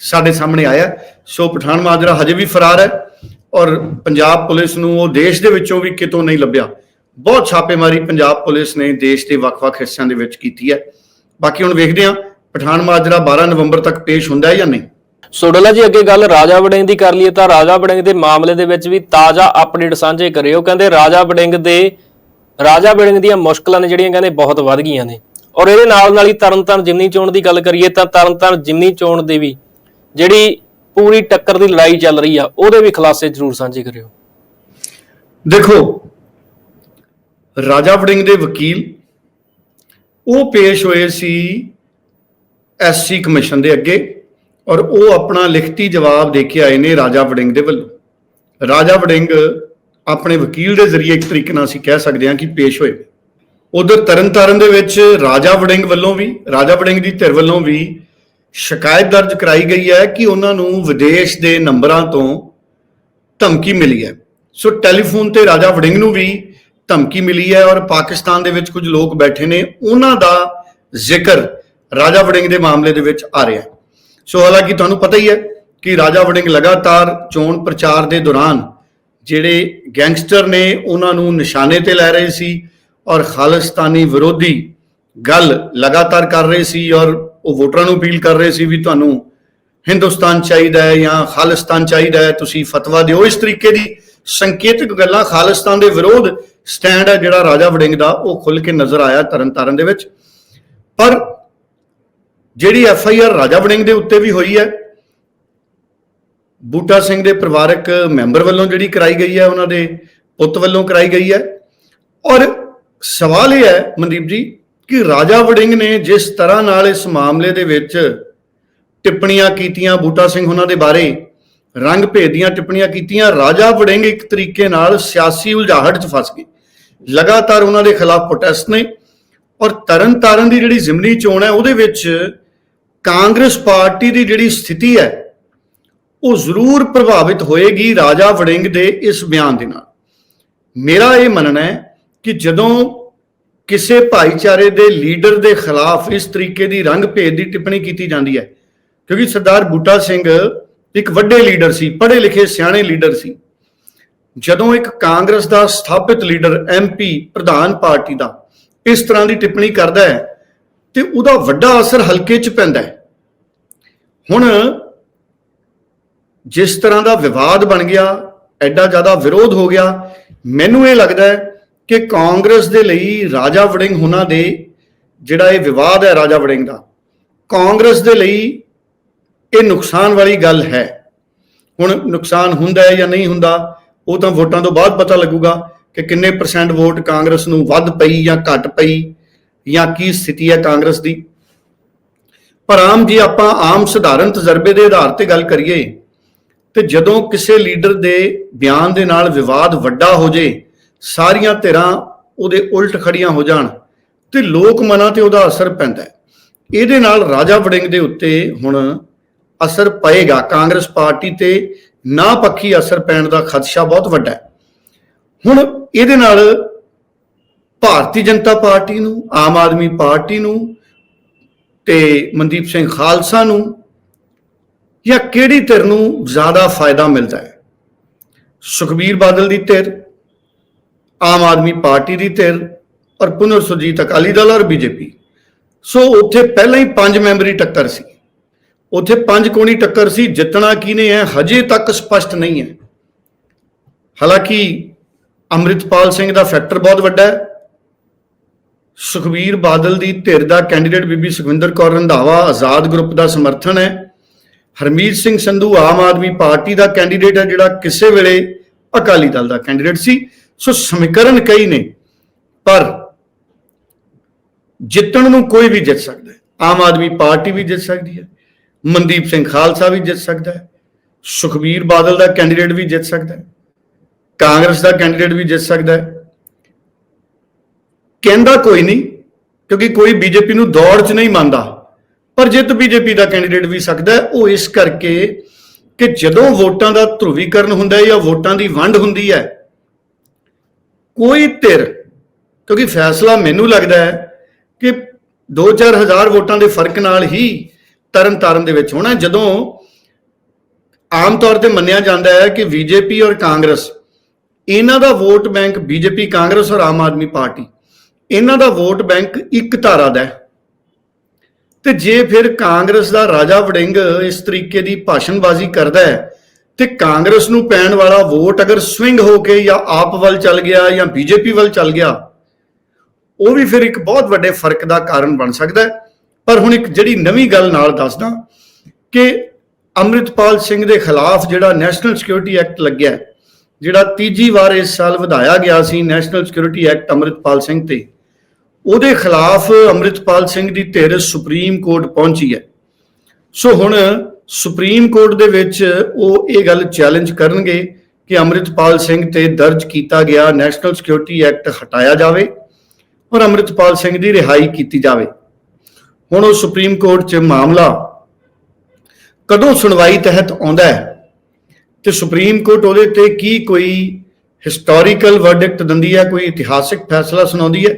ਸਾਡੇ ਸਾਹਮਣੇ ਆਇਆ। ਸੋ ਪਠਾਨ ਮਾਜਰਾ ਹਜੇ ਵੀ ਫਰਾਰ ਹੈ ਔਰ ਪੰਜਾਬ ਪੁਲਿਸ ਨੂੰ ਉਹ ਦੇਸ਼ ਦੇ ਵਿੱਚੋਂ ਵੀ ਕਿਤੋਂ ਨਹੀਂ ਲੱਭਿਆ। ਬਹੁਤ ਛਾਪੇਮਾਰੀ ਪੰਜਾਬ ਪੁਲਿਸ ਨੇ ਦੇਸ਼ ਦੇ ਵੱਖ-ਵੱਖ ਹਿੱਸਿਆਂ ਦੇ ਵਿੱਚ ਕੀਤੀ ਹੈ। ਬਾਕੀ ਹੁਣ ਵੇਖਦੇ ਹਾਂ ਪਠਾਨ ਮਾਜਰਾ 12 ਨਵੰਬਰ ਤੱਕ ਪੇਸ਼ ਹੁੰਦਾ ਹੈ ਜਾਂ ਨਹੀਂ। ਸੋਡਲਾ ਜੀ ਅੱਗੇ ਗੱਲ ਰਾਜਾ ਵੜਿੰਗ ਦੀ ਕਰ ਲਈਏ ਤਾਂ ਰਾਜਾ ਵੜਿੰਗ ਦੇ ਮਾਮਲੇ ਦੇ ਵਿੱਚ ਵੀ ਤਾਜ਼ਾ ਅਪਡੇਟ ਸਾਂਝੇ ਕਰਿਓ। ਕਹਿੰਦੇ ਰਾਜਾ ਵੜਿੰਗ ਦੇ ਰਾਜਾ ਵੜਿੰਗ ਦੀਆਂ ਮੁਸ਼ਕਲਾਂ ਨੇ ਜਿਹੜੀਆਂ ਕਹਿੰਦੇ ਬਹੁਤ ਵੱਧ ਗਈਆਂ ਨੇ। ਔਰ ਇਹਦੇ ਨਾਲ ਨਾਲ ਹੀ ਤਰਨਤਾਰਨ ਜਿਮਨੀ ਚੋਣ ਦੀ ਗੱਲ ਕਰੀਏ ਤਾਂ ਤਰਨਤਾਰਨ ਜਿਮਨੀ ਚੋਣ ਦੇ ਵੀ ਜਿਹੜੀ ਪੂਰੀ ਟੱਕਰ ਦੀ ਲੜਾਈ ਚੱਲ ਰਹੀ ਆ ਉਹਦੇ ਵੀ ਖੁਲਾਸੇ ਜ਼ਰੂਰ ਸਾਂਝੇ ਕਰਿਓ। ਦੇਖੋ ਰਾਜਾ ਵੜਿੰਗ ਦੇ ਵਕੀਲ, ਉਹ ਪੇਸ਼ ਹੋਏ ਸੀ ਐਸਸੀ ਕਮਿਸ਼ਨ ਦੇ ਅੱਗੇ ਔਰ ਉਹ ਆਪਣਾ ਲਿਖਤੀ ਜਵਾਬ ਦੇ ਕੇ ਆਏ ਨੇ ਰਾਜਾ ਵੜਿੰਗ ਦੇ ਵੱਲੋਂ। ਰਾਜਾ ਵੜਿੰਗ ਆਪਣੇ ਵਕੀਲ ਦੇ ਜ਼ਰੀਏ ਇੱਕ ਤਰੀਕੇ ਨਾਲ ਅਸੀਂ ਕਹਿ ਸਕਦੇ ਹਾਂ ਕਿ ਪੇਸ਼ ਹੋਏ ਉਧਰ ਤਰਨਤਾਰਨ ਦੇ ਵਿੱਚ ਰਾਜਾ ਵੜਿੰਗ ਵੱਲੋਂ ਵੀ, ਰਾਜਾ ਵੜਿੰਗ ਦੀ ਧਿਰ ਵੱਲੋਂ ਵੀ ਸ਼ਿਕਾਇਤ ਦਰਜ ਕਰਾਈ ਗਈ ਹੈ ਕਿ ਉਹਨਾਂ ਨੂੰ ਵਿਦੇਸ਼ ਦੇ ਨੰਬਰਾਂ ਤੋਂ ਧਮਕੀ ਮਿਲੀ ਹੈ। ਸੋ ਟੈਲੀਫੋਨ ਤੇ ਰਾਜਾ ਵੜਿੰਗ ਨੂੰ ਵੀ ਧਮਕੀ ਮਿਲੀ ਹੈ ਔਰ ਪਾਕਿਸਤਾਨ ਦੇ ਵਿੱਚ ਕੁਝ ਲੋਕ ਬੈਠੇ ਨੇ। ਉਹਨਾਂ ਦਾ ਜ਼ਿਕਰ ਰਾਜਾ ਵੜਿੰਗ ਦੇ ਮਾਮਲੇ ਦੇ ਵਿੱਚ ਆ ਰਿਹਾ ਸੋ ਹਾਲਾਂਕਿ ਤੁਹਾਨੂੰ ਪਤਾ ਹੀ ਹੈ ਕਿ ਰਾਜਾ ਵੜਿੰਗ ਲਗਾਤਾਰ ਚੋਣ ਪ੍ਰਚਾਰ ਦੇ ਦੌਰਾਨ ਜਿਹੜੇ ਗੈਂਗਸਟਰ ਨੇ, ਉਹਨਾਂ ਨੂੰ ਨਿਸ਼ਾਨੇ ਤੇ ਲੈ ਰਹੇ ਸੀ ਔਰ ਖਾਲਿਸਤਾਨੀ ਵਿਰੋਧੀ ਗੱਲ ਲਗਾਤਾਰ ਕਰ ਰਹੇ ਸੀ ਔਰ ਉਹ ਵੋਟਰਾਂ ਨੂੰ ਅਪੀਲ ਕਰ ਰਹੇ ਸੀ ਵੀ ਤੁਹਾਨੂੰ ਹਿੰਦੁਸਤਾਨ ਚਾਹੀਦਾ ਹੈ ਜਾਂ ਖਾਲਿਸਤਾਨ ਚਾਹੀਦਾ ਹੈ, ਤੁਸੀਂ ਫਤਵਾ ਦਿਓ। ਇਸ ਤਰੀਕੇ ਦੀ ਸੰਕੇਤਕ ਗੱਲਾਂ ਖਾਲਿਸਤਾਨ ਦੇ ਵਿਰੋਧ ਸਟੈਂਡ ਹੈ ਜਿਹੜਾ ਰਾਜਾ ਵੜਿੰਗ ਦਾ, ਉਹ ਖੁੱਲ ਕੇ ਨਜ਼ਰ ਆਇਆ ਤਰਨਤਾਰਨ ਦੇ ਵਿੱਚ। ਪਰ ਜਿਹੜੀ F I R Raja Warring ਦੇ ਉੱਤੇ ਵੀ ਹੋਈ ਹੈ, ਬੂਟਾ ਸਿੰਘ ਦੇ ਪਰਿਵਾਰਕ ਮੈਂਬਰ ਵੱਲੋਂ ਜਿਹੜੀ ਕਰਾਈ ਗਈ ਹੈ, ਉਹਨਾਂ ਦੇ ਪੁੱਤ ਵੱਲੋਂ ਕਰਾਈ ਗਈ ਹੈ। ਔਰ ਸਵਾਲ ਇਹ ਹੈ, ਮਨਦੀਪ ਜੀ, ਕਿ ਰਾਜਾ ਵੜਿੰਗ ਨੇ ਜਿਸ ਤਰ੍ਹਾਂ ਨਾਲ ਇਸ ਮਾਮਲੇ ਦੇ ਵਿੱਚ ਟਿੱਪਣੀਆਂ ਕੀਤੀਆਂ ਬੂਟਾ ਸਿੰਘ ਉਹਨਾਂ ਦੇ ਬਾਰੇ ਰੰਗ ਭੇਦ ਦੀਆਂ ਟਿੱਪਣੀਆਂ ਕੀਤੀਆਂ। ਰਾਜਾ ਵੜਿੰਗ ਇੱਕ ਤਰੀਕੇ ਨਾਲ ਸਿਆਸੀ ਉਲਝਾਹਟ 'ਚ ਫਸ ਗਏ ਲਗਾਤਾਰ ਉਹਨਾਂ ਦੇ ਖਿਲਾਫ ਪ੍ਰੋਟੈਸਟ ਨੇ ਔਰ ਤਰਨ ਤਾਰਨ ਦੀ ਜਿਹੜੀ ਜ਼ਿਮਨੀ ਚੋਣ ਹੈ, ਉਹਦੇ ਵਿੱਚ ਕਾਂਗਰਸ ਪਾਰਟੀ ਦੀ ਜਿਹੜੀ ਸਥਿਤੀ ਹੈ, ਉਹ ਜ਼ਰੂਰ ਪ੍ਰਭਾਵਿਤ ਹੋਏਗੀ ਰਾਜਾ ਵੜਿੰਗ ਦੇ ਇਸ ਬਿਆਨ ਦੇ ਨਾਲ। ਮੇਰਾ ਇਹ ਮੰਨਣਾ ਹੈ ਕਿ ਜਦੋਂ ਕਿਸੇ ਭਾਈਚਾਰੇ ਦੇ ਲੀਡਰ ਦੇ ਖਿਲਾਫ ਇਸ ਤਰੀਕੇ ਦੀ ਰੰਗ ਭੇਦ ਦੀ ਟਿੱਪਣੀ ਕੀਤੀ ਜਾਂਦੀ ਹੈ, ਕਿਉਂਕਿ ਸਰਦਾਰ ਬੂਟਾ ਸਿੰਘ ਇੱਕ ਵੱਡੇ ਲੀਡਰ ਸੀ, ਪੜ੍ਹੇ ਲਿਖੇ ਸਿਆਣੇ ਲੀਡਰ ਸੀ। ਜਦੋਂ ਇੱਕ ਕਾਂਗਰਸ ਦਾ ਸਥਾਪਿਤ ਲੀਡਰ ਐਮਪੀ ਪ੍ਰਧਾਨ ਪਾਰਟੀ ਦਾ ਇਸ ਤਰ੍ਹਾਂ ਦੀ ਟਿੱਪਣੀ ਕਰਦਾ ਹੈ ਤੇ ਉਹਦਾ ਵੱਡਾ ਅਸਰ ਹਲਕੇ 'ਚ ਪੈਂਦਾ ਹੈ। ਹੁਣ ਜਿਸ ਤਰ੍ਹਾਂ ਦਾ ਵਿਵਾਦ ਬਣ ਗਿਆ, ਐਡਾ ਜ਼ਿਆਦਾ ਵਿਰੋਧ ਹੋ ਗਿਆ, ਮੈਨੂੰ ਇਹ ਲੱਗਦਾ ਹੈ ਕਿ ਕਾਂਗਰਸ ਦੇ ਲਈ ਰਾਜਾ ਵੜਿੰਗ ਉਹਨਾਂ ਦੇ ਜਿਹੜਾ ਇਹ ਵਿਵਾਦ ਹੈ ਰਾਜਾ ਵੜਿੰਗ ਦਾ, ਕਾਂਗਰਸ ਦੇ ਲਈ ਇਹ ਨੁਕਸਾਨ ਵਾਲੀ ਗੱਲ ਹੈ। ਹੁਣ ਨੁਕਸਾਨ ਹੁੰਦਾ ਹੈ ਜਾਂ ਨਹੀਂ ਹੁੰਦਾ, ਉਹ ਤਾਂ ਵੋਟਾਂ ਤੋਂ ਬਾਅਦ ਪਤਾ ਲੱਗੂਗਾ ਕਿ ਕਿੰਨੇ ਪਰਸੈਂਟ ਵੋਟ ਕਾਂਗਰਸ ਨੂੰ ਵੱਧ ਪਈ ਜਾਂ ਘੱਟ ਪਈ ਜਾਂ ਕੀ ਸਥਿਤੀ ਹੈ ਕਾਂਗਰਸ ਦੀ। ਪਰ ਆਮ ਜੇ ਆਪਾਂ ਆਮ ਸਧਾਰਨ ਤਜਰਬੇ ਦੇ ਆਧਾਰ ਤੇ ਗੱਲ ਕਰੀਏ, ਤੇ ਜਦੋਂ ਕਿਸੇ ਲੀਡਰ ਦੇ ਬਿਆਨ ਦੇ ਨਾਲ ਵਿਵਾਦ ਵੱਡਾ ਹੋ ਜੇ, ਸਾਰੀਆਂ ਧਿਰਾਂ ਉਹਦੇ ਉਲਟ ਖੜੀਆਂ ਹੋ ਜਾਣ ਤੇ ਲੋਕ ਮਨਾਂ ਤੇ ਉਹਦਾ ਅਸਰ ਪੈਂਦਾ ਹੈ। ਇਹਦੇ ਨਾਲ ਰਾਜਾ ਵੜਿੰਗ ਦੇ ਉੱਤੇ ਹੁਣ ਅਸਰ ਪਏਗਾ। ਕਾਂਗਰਸ ਪਾਰਟੀ ਤੇ ਨਾ ਪੱਖੀ ਅਸਰ ਪੈਣ ਦਾ ਖਦਸ਼ਾ ਬਹੁਤ ਵੱਡਾ ਹੈ। ਹੁਣ ਇਹਦੇ ਨਾਲ ਭਾਰਤੀ ਜਨਤਾ ਪਾਰਟੀ ਨੂੰ, ਆਮ ਆਦਮੀ ਪਾਰਟੀ ਨੂੰ ਤੇ ਮਨਦੀਪ ਸਿੰਘ ਖਾਲਸਾ ਨੂੰ ਜਾਂ ਕਿਹੜੀ ਧਿਰ ਨੂੰ ਜ਼ਿਆਦਾ ਫਾਇਦਾ ਮਿਲਦਾ ਹੈ? ਸੁਖਬੀਰ ਬਾਦਲ ਦੀ ਧਿਰ, ਆਮ ਆਦਮੀ ਪਾਰਟੀ ਦੀ ਧਿਰ ਔਰ ਪੁਨਰ ਸੁਰਜੀਤ ਅਕਾਲੀ ਦਲ ਔਰ ਬੀਜੇਪੀ। ਸੋ ਉੱਥੇ ਪਹਿਲਾਂ ਹੀ ਪੰਜ ਮੈਂਬਰੀ ਟੱਕਰ ਸੀ। ਉੱਥੇ ਪੰਜ ਕੋਣੀ ਟੱਕਰ ਸੀ, ਜਿੱਤਣਾ ਕਿਹਨੇ ਹੈ, ਹਜੇ ਤੱਕ ਸਪਸ਼ਟ ਨਹੀਂ ਹੈ। ਹਾਲਾਂਕਿ ਅੰਮ੍ਰਿਤਪਾਲ ਸਿੰਘ ਦਾ ਫੈਕਟਰ ਬਹੁਤ ਵੱਡਾ ਹੈ। ਸੁਖਬੀਰ ਬਾਦਲ ਦੀ ਧਿਰ ਦਾ ਕੈਂਡੀਡੇਟ ਬੀਬੀ ਸੁਖਵਿੰਦਰ ਕੌਰ ਰੰਧਾਵਾ ਆਜ਼ਾਦ ਗਰੁੱਪ ਦਾ ਸਮਰਥਨ ਹੈ। ਹਰਮੀਤ ਸਿੰਘ ਸੰਧੂ ਆਮ ਆਦਮੀ ਪਾਰਟੀ ਦਾ ਕੈਂਡੀਡੇਟ ਹੈ, ਜਿਹੜਾ ਕਿਸੇ ਵੇਲੇ ਅਕਾਲੀ ਦਲ ਦਾ ਕੈਂਡੀਡੇਟ ਸੀ। ਸੋ ਸਮੀਕਰਨ ਕਈ ਨੇ, ਪਰ ਜਿੱਤਣ ਨੂੰ ਕੋਈ ਵੀ ਜਿੱਤ ਸਕਦਾ ਹੈ। ਆਮ ਆਦਮੀ ਪਾਰਟੀ ਵੀ ਜਿੱਤ ਸਕਦੀ ਹੈ। ਮਨਦੀਪ ਸਿੰਘ ਖਾਲਸਾ ਵੀ ਜਿੱਤ ਸਕਦਾ ਹੈ, ਸੁਖਬੀਰ ਬਾਦਲ ਦਾ ਕੈਂਡੀਡੇਟ ਵੀ ਜਿੱਤ ਸਕਦਾ ਹੈ, ਕਾਂਗਰਸ ਦਾ ਕੈਂਡੀਡੇਟ ਵੀ ਜਿੱਤ ਸਕਦਾ ਹੈ। ਕਹਿੰਦਾ ਕੋਈ ਨਹੀਂ, ਕਿਉਂਕਿ ਕੋਈ ਬੀਜੇਪੀ ਨੂੰ ਦੌੜ 'ਚ ਨਹੀਂ ਮੰਨਦਾ, ਪਰ ਜਿੱਤ ਬੀਜੇਪੀ ਦਾ ਕੈਂਡੀਡੇਟ ਵੀ ਸਕਦਾ ਹੈ, ਉਹ ਇਸ ਕਰਕੇ ਕਿ ਜਦੋਂ ਵੋਟਾਂ ਦਾ ਧਰੁਵੀਕਰਨ ਹੁੰਦਾ ਹੈ ਜਾਂ ਵੋਟਾਂ ਦੀ ਵੰਡ ਹੁੰਦੀ ਹੈ, ਕੋਈ ਧਿਰ, ਕਿਉਂਕਿ ਫੈਸਲਾ ਮੈਨੂੰ ਲੱਗਦਾ ਹੈ ਕਿ 2-4 ਹਜ਼ਾਰ ਵੋਟਾਂ ਦੇ ਫ਼ਰਕ ਨਾਲ ਹੀ ਤਰਨ ਤਾਰਨ ਦੇ ਵਿੱਚ ਹੋਣਾ, ਜਦੋਂ ਆਮ ਤੌਰ ਤੇ ਮੰਨਿਆ ਜਾਂਦਾ ਹੈ ਕਿ ਬੀਜੇਪੀ ਔਰ ਕਾਂਗਰਸ, ਇਹਨਾਂ ਦਾ ਵੋਟ ਬੈਂਕ ਬੀਜੇਪੀ, ਕਾਂਗਰਸ ਔਰ ਆਮ ਆਦਮੀ ਪਾਰਟੀ, ਇਹਨਾਂ ਦਾ ਵੋਟ ਬੈਂਕ ਇੱਕ ਧਾਰਾ ਦਾ ਹੈ। ਤੇ ਜੇ ਫਿਰ ਕਾਂਗਰਸ ਦਾ ਰਾਜਾ ਵੜਿੰਗ ਇਸ ਤਰੀਕੇ ਦੀ ਭਾਸ਼ਣਬਾਜ਼ੀ ਕਰਦਾ ਹੈ, ਤੇ ਕਾਂਗਰਸ ਨੂੰ ਪੈਣ ਵਾਲਾ ਵੋਟ ਅਗਰ ਸਵਿੰਗ ਹੋ ਕੇ ਜਾਂ ਆਪ ਵੱਲ ਚੱਲ ਗਿਆ ਜਾਂ ਬੀਜੇਪੀ ਵੱਲ ਚੱਲ ਗਿਆ, ਉਹ ਵੀ ਫਿਰ ਇੱਕ ਬਹੁਤ ਵੱਡੇ ਫ਼ਰਕ ਦਾ ਕਾਰਨ ਬਣ ਸਕਦਾ ਹੈ। ਪਰ ਹੁਣ ਇੱਕ ਜਿਹੜੀ ਨਵੀਂ ਗੱਲ ਨਾਲ ਦੱਸਦਾ ਕਿ ਅੰਮ੍ਰਿਤਪਾਲ ਸਿੰਘ ਦੇ ਖਿਲਾਫ ਜਿਹੜਾ ਨੈਸ਼ਨਲ ਸਿਕਿਉਰਿਟੀ ਐਕਟ ਲੱਗਿਆ, ਜਿਹੜਾ ਤੀਜੀ ਵਾਰ ਇਸ ਸਾਲ ਵਧਾਇਆ ਗਿਆ ਸੀ national security act Amritpal Singh ਤੇ, ਉਹਦੇ ਖਿਲਾਫ ਅੰਮ੍ਰਿਤਪਾਲ ਸਿੰਘ ਦੀ ਧਿਰ ਸੁਪਰੀਮ ਕੋਰਟ ਪਹੁੰਚੀ ਹੈ। ਸੋ ਹੁਣ ਸੁਪਰੀਮ ਕੋਰਟ ਦੇ ਵਿੱਚ ਉਹ ਇਹ ਗੱਲ ਚੈਲੰਜ ਕਰਨਗੇ ਕਿ ਅੰਮ੍ਰਿਤਪਾਲ ਸਿੰਘ ਤੇ ਦਰਜ ਕੀਤਾ ਗਿਆ ਨੈਸ਼ਨਲ ਸਿਕਿਉਰਿਟੀ ਐਕਟ ਹਟਾਇਆ ਜਾਵੇ ਔਰ ਅੰਮ੍ਰਿਤਪਾਲ ਸਿੰਘ ਦੀ ਰਿਹਾਈ ਕੀਤੀ ਜਾਵੇ। ਹੁਣ ਉਹ ਸੁਪਰੀਮ ਕੋਰਟ 'ਚ ਮਾਮਲਾ ਕਦੋਂ ਸੁਣਵਾਈ ਤਹਿਤ ਆਉਂਦਾ ਹੈ ਤੇ ਸੁਪਰੀਮ ਕੋਰਟ ਉਹਦੇ ਤੇ ਕੀ ਕੋਈ ਹਿਸਟੋਰੀਕਲ ਵਰਡਿਕਟ ਦਿੰਦੀ ਹੈ, ਕੋਈ ਇਤਿਹਾਸਿਕ ਫੈਸਲਾ ਸੁਣਾਉਂਦੀ ਹੈ,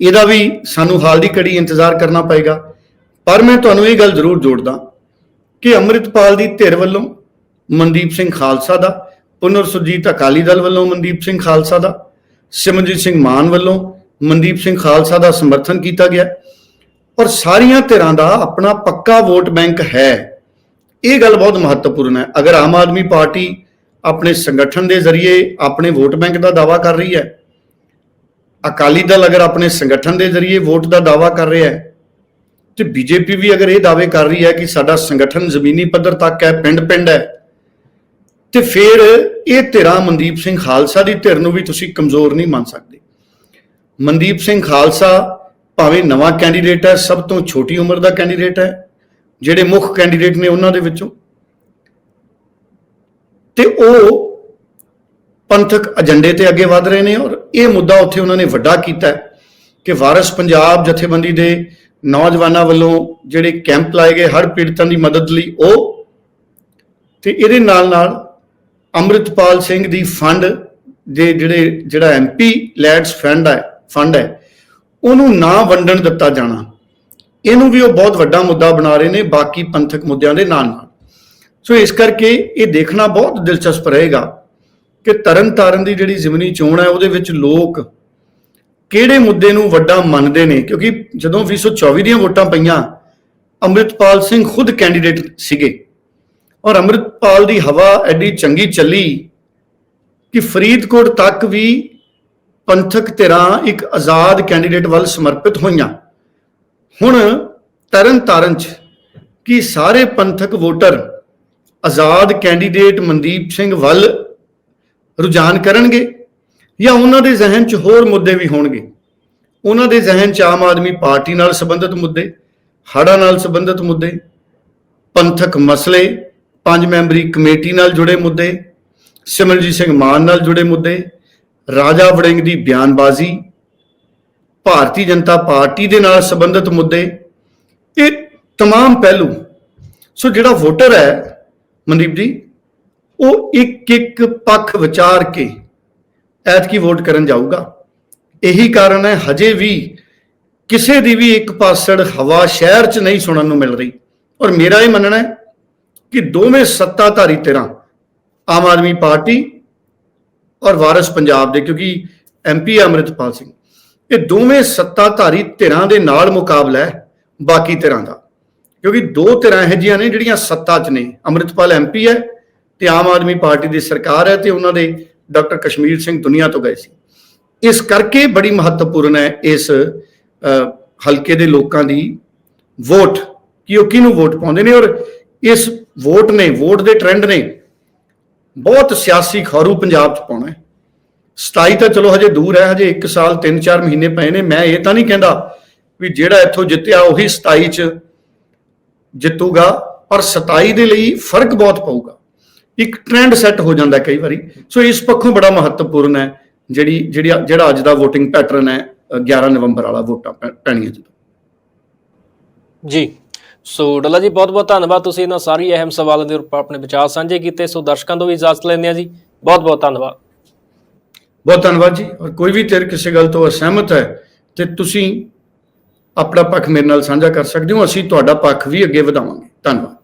ਇਹਦਾ ਵੀ ਸਾਨੂੰ ਹਾਲ ਦੀ ਘੜੀ ਇੰਤਜ਼ਾਰ ਕਰਨਾ ਪਏਗਾ। ਪਰ ਮੈਂ ਤੁਹਾਨੂੰ ਇਹ ਗੱਲ ਜ਼ਰੂਰ ਜੋੜਦਾ ਕਿ ਅੰਮ੍ਰਿਤਪਾਲ ਦੀ ਧਿਰ ਵੱਲੋਂ ਮਨਦੀਪ ਸਿੰਘ ਖਾਲਸਾ ਦਾ, ਪੁਨਰ ਸੁਰਜੀਤ ਅਕਾਲੀ ਦਲ ਵੱਲੋਂ ਮਨਦੀਪ ਸਿੰਘ ਖਾਲਸਾ ਦਾ ਸਿਮਰਜੀਤ ਸਿੰਘ ਮਾਨ ਵੱਲੋਂ ਮਨਦੀਪ ਸਿੰਘ ਖਾਲਸਾ ਦਾ ਸਮਰਥਨ ਕੀਤਾ ਗਿਆ। ਔਰ ਸਾਰੀਆਂ ਧਿਰਾਂ ਦਾ ਆਪਣਾ ਪੱਕਾ ਵੋਟ ਬੈਂਕ ਹੈ। ਇਹ ਗੱਲ ਬਹੁਤ ਮਹੱਤਵਪੂਰਨ ਹੈ। ਅਗਰ ਆਮ ਆਦਮੀ ਪਾਰਟੀ ਆਪਣੇ ਸੰਗਠਨ ਦੇ ਜ਼ਰੀਏ ਆਪਣੇ ਵੋਟ ਬੈਂਕ ਦਾ ਦਾਵਾ ਕਰ ਰਹੀ ਹੈ, ਅਕਾਲੀ ਦਲ ਅਗਰ ਆਪਣੇ ਸੰਗਠਨ ਦੇ ਜ਼ਰੀਏ ਵੋਟ ਦਾ ਦਾਵਾ ਕਰ ਰਿਹਾ ਹੈ, ਤੇ ਬੀਜੇਪੀ ਵੀ ਅਗਰ ਇਹ ਦਾਅਵੇ ਕਰ ਰਹੀ ਹੈ ਕਿ ਸਾਡਾ ਸੰਗਠਨ ਜ਼ਮੀਨੀ ਪੱਧਰ ਤੱਕ ਹੈ, ਪਿੰਡ-ਪਿੰਡ ਹੈ, ਤੇ ਫਿਰ ਇਹ ਧਿਰਾਂ ਮਨਦੀਪ ਸਿੰਘ ਖਾਲਸਾ ਦੀ ਧਿਰ ਨੂੰ ਵੀ ਤੁਸੀਂ ਕਮਜ਼ੋਰ ਨਹੀਂ ਮੰਨ ਸਕਦੇ। ਮਨਦੀਪ ਸਿੰਘ ਖਾਲਸਾ ਭਾਵੇਂ ਨਵਾਂ ਕੈਂਡੀਡੇਟ ਹੈ, ਸਭ ਤੋਂ ਛੋਟੀ ਉਮਰ ਦਾ ਕੈਂਡੀਡੇਟ ਹੈ, ਜਿਹੜੇ ਮੁੱਖ ਕੈਂਡੀਡੇਟ ਨੇ ਉਹਨਾਂ ਦੇ ਵਿੱਚੋਂ। ਤੇ ਉਹ ਪੰਥਕ ਏਜੰਡੇ ਤੇ ਅੱਗੇ ਵਧ ਰਹੇ ਨੇ ਔਰ ਇਹ ਮੁੱਦਾ ਉੱਥੇ ਉਹਨਾਂ ਨੇ ਵੱਡਾ ਕੀਤਾ ਕਿ ਵਾਰਸ ਪੰਜਾਬ ਜਥੇਬੰਦੀ ਦੇ ਨੌਜਵਾਨਾਂ ਵੱਲੋਂ ਜਿਹੜੇ ਕੈਂਪ ਲਾਏ ਗਏ ਹਰ ਪੀੜਤਾਂ ਦੀ ਮਦਦ ਲਈ ਉਹ ਤੇ ਇਹਦੇ ਨਾਲ ਨਾਲ ਅੰਮ੍ਰਿਤਪਾਲ ਸਿੰਘ ਦੀ ਫੰਡ ਦੇ ਜਿਹੜੇ, ਜਿਹੜਾ ਐਮਪੀ ਲੈਡਸ ਫੰਡ ਹੈ ਫੰਡ ਹੈ ਉਹਨੂੰ ਨਾ ਵੰਡਣ ਦਿੱਤਾ ਜਾਣਾ। ਇਹਨੂੰ ਵੀ ਉਹ ਬਹੁਤ ਵੱਡਾ ਮੁੱਦਾ ਬਣਾ ਰਹੇ ਨੇ ਬਾਕੀ ਪੰਥਕ ਮੁੱਦਿਆਂ ਦੇ ਨਾਲ ਨਾਲ। ਸੋ ਇਸ ਕਰਕੇ ਇਹ ਦੇਖਣਾ ਬਹੁਤ ਦਿਲਚਸਪ ਰਹੇਗਾ ਕਿ ਤਰਨ ਤਾਰਨ ਦੀ ਜਿਹੜੀ ਜ਼ਿਮਨੀ ਚੋਣ ਹੈ, ਉਹਦੇ ਵਿੱਚ ਲੋਕ ਕਿਹੜੇ ਮੁੱਦੇ ਨੂੰ ਵੱਡਾ ਮੰਨਦੇ ਨੇ? ਕਿਉਂਕਿ ਜਦੋਂ 2024 ਦੀਆਂ ਵੋਟਾਂ ਪਈਆਂ, ਅੰਮ੍ਰਿਤਪਾਲ ਸਿੰਘ ਖੁਦ ਕੈਂਡੀਡੇਟ ਸੀਗੇ। ਔਰ ਅੰਮ੍ਰਿਤਪਾਲ ਦੀ ਹਵਾ ਐਡੀ ਚੰਗੀ ਚੱਲੀ ਕਿ ਫਰੀਦਕੋਟ ਤੱਕ ਵੀ ਪੰਥਕ ਧਿਰਾਂ ਇੱਕ ਆਜ਼ਾਦ ਕੈਂਡੀਡੇਟ ਵੱਲ ਸਮਰਪਿਤ ਹੋਈਆਂ। ਹੁਣ ਤਰਨ ਤਾਰਨ ਚ ਕੀ ਸਾਰੇ ਪੰਥਕ ਵੋਟਰ ਆਜ਼ਾਦ ਕੈਂਡੀਡੇਟ ਮਨਦੀਪ ਸਿੰਘ ਵੱਲ ਰੁਝਾਨ ਕਰਨਗੇ ਜਾਂ ਉਹਨਾਂ ਦੇ ਜ਼ਿਹਨ 'ਚ ਹੋਰ ਮੁੱਦੇ ਵੀ ਹੋਣਗੇ? ਉਹਨਾਂ ਦੇ ਜ਼ਿਹਨ 'ਚ ਆਮ ਆਦਮੀ ਪਾਰਟੀ ਨਾਲ ਸੰਬੰਧਿਤ ਮੁੱਦੇ, ਹੜ੍ਹਾਂ ਨਾਲ ਸੰਬੰਧਿਤ ਮੁੱਦੇ, ਪੰਥਕ ਮਸਲੇ, ਪੰਜ ਮੈਂਬਰੀ ਕਮੇਟੀ ਨਾਲ ਜੁੜੇ ਮੁੱਦੇ ਸਿਮਰਜੀਤ ਸਿੰਘ ਮਾਨ ਨਾਲ ਜੁੜੇ ਮੁੱਦੇ ਰਾਜਾ ਵੜਿੰਗ ਦੀ ਬਿਆਨਬਾਜ਼ੀ ਭਾਰਤੀ ਜਨਤਾ ਪਾਰਟੀ ਦੇ ਨਾਲ ਸੰਬੰਧਿਤ ਮੁੱਦੇ ਇਹ तमाम ਪਹਿਲੂ ਸੋ ਜਿਹੜਾ ਵੋਟਰ ਹੈ ਮਨਦੀਪ ਜੀ ਉਹ ਇੱਕ ਇੱਕ ਪੱਖ ਵਿਚਾਰ ਕੇ ਐਤਕੀ ਵੋਟ ਕਰਨ ਜਾਊਗਾ ਇਹੀ ਕਾਰਨ ਹੈ ਹਜੇ ਵੀ ਕਿਸੇ ਦੀ ਵੀ ਇੱਕ ਪਾਸੜ ਹਵਾ ਸ਼ਹਿਰ 'ਚ ਨਹੀਂ ਸੁਣਨ ਨੂੰ ਮਿਲ ਰਹੀ ਔਰ ਮੇਰਾ ਇਹ ਮੰਨਣਾ ਹੈ ਕਿ ਦੋਵੇਂ ਸੱਤਾਧਾਰੀ ਧਿਰਾਂ ਆਮ ਆਦਮੀ ਪਾਰਟੀ ਔਰ ਵਾਰਿਸ ਪੰਜਾਬ ਦੇ, ਕਿਉਂਕਿ ਐਮਪੀ ਅਮਰਿਤਪਾਲ ਸਿੰਘ। ਇਹ ਦੋਵੇਂ ਸੱਤਾਧਾਰੀ ਧਿਰਾਂ ਦੇ ਨਾਲ ਮੁਕਾਬਲਾ ਹੈ, ਬਾਕੀ ਧਿਰਾਂ ਦਾ। ਕਿਉਂਕਿ ਦੋ ਧਿਰਾਂ ਇਹੋ ਜਿਹੀਆਂ ਨੇ ਜਿਹੜੀਆਂ ਸੱਤਾ 'ਚ ਨੇ। ਅਮਰਿਤਪਾਲ ਐਮਪੀ ਹੈ ਤੇ ਆਮ ਆਦਮੀ ਪਾਰਟੀ ਦੀ ਸਰਕਾਰ ਹੈ ਤੇ ਉਹਨਾਂ ਦੇ ਡਾਕਟਰ ਕਸ਼ਮੀਰ ਸਿੰਘ ਦੁਨੀਆ ਤੋਂ ਗਏ ਸੀ। ਇਸ ਕਰਕੇ ਬੜੀ ਮਹੱਤਵਪੂਰਨ ਹੈ ਇਸ ਹਲਕੇ ਦੇ ਲੋਕਾਂ ਦੀ ਵੋਟ, ਕਿ ਉਹ ਕਿਹਨੂੰ ਵੋਟ ਪਾਉਂਦੇ ਨੇ ਔਰ ਇਸ ਵੋਟ ਨੇ, ਵੋਟ ਦੇ ਟ੍ਰੈਂਡ ਨੇ ਬਹੁਤ ਸਿਆਸੀ ਖਰੂ ਪੰਜਾਬ 'ਚ ਪਾਉਣਾ ਹੈ। 27 ਤਾਂ ਚਲੋ ਹਜੇ ਦੂਰ ਹੈ ਹਜੇ 1 ਸਾਲ 3-4 ਮਹੀਨੇ ਪਏ ਨੇ। ਮੈਂ ਇਹ ਤਾਂ ਨਹੀਂ ਕਹਿੰਦਾ ਵੀ ਜਿਹੜਾ ਇੱਥੋਂ ਜਿੱਤਿਆ ਉਹੀ 27 'ਚ ਜਿੱਤੂਗਾ ਪਰ 27 ਦੇ ਲਈ ਫ਼ਰਕ ਬਹੁਤ ਪਊਗਾ। ਇੱਕ ਟ੍ਰੈਂਡ ਸੈੱਟ ਹੋ ਜਾਂਦਾ ਕਈ ਵਾਰੀ। ਸੋ ਇਸ ਪੱਖੋਂ ਬੜਾ ਮਹੱਤਵਪੂਰਨ ਹੈ ਜਿਹੜੀ ਜਿਹੜੀ ਜਿਹੜਾ ਅੱਜ ਦਾ VOTING ਪੈਟਰਨ ਹੈ ਅ, 11 ਨਵੰਬਰ ਵਾਲਾ ਵੋਟਾਂ ਪੈ- ਪੈਣੀਆਂ ਜਦੋਂ। ਜੀ। ਸੋ ਡੱਲਾ ਜੀ, ਬਹੁਤ ਬਹੁਤ ਧੰਨਵਾਦ। ਤੁਸੀਂ ਇਹਨਾਂ ਸਾਰੀ ਅਹਿਮ ਸਵਾਲਾਂ ਦੇ ਉੱਪਰ ਆਪਣੇ ਵਿਚਾਰ ਸਾਂਝੇ ਕੀਤੇ। ਸੋ ਦਰਸ਼ਕਾਂ ਤੋਂ ਵੀ ਇਜਾਜ਼ਤ ਲੈਂਦੇ ਹਾਂ ਜੀ। ਬਹੁਤ ਬਹੁਤ ਧੰਨਵਾਦ। ਬਹੁਤ ਧੰਨਵਾਦ ਜੀ। ਔਰ ਕੋਈ ਵੀ ਤੇਰ ਕਿਸੇ ਗੱਲ ਤੋਂ ਅਸਹਿਮਤ ਹੈ, ਤੇ ਤੁਸੀਂ ਆਪਣਾ ਪੱਖ ਮੇਰੇ ਨਾਲ ਸਾਂਝਾ ਕਰ ਸਕਦੇ ਹੋ। ਅਸੀਂ ਤੁਹਾਡਾ ਪੱਖ ਵੀ ਅੱਗੇ ਵਧਾਵਾਂਗੇ। ਧੰਨਵਾਦ।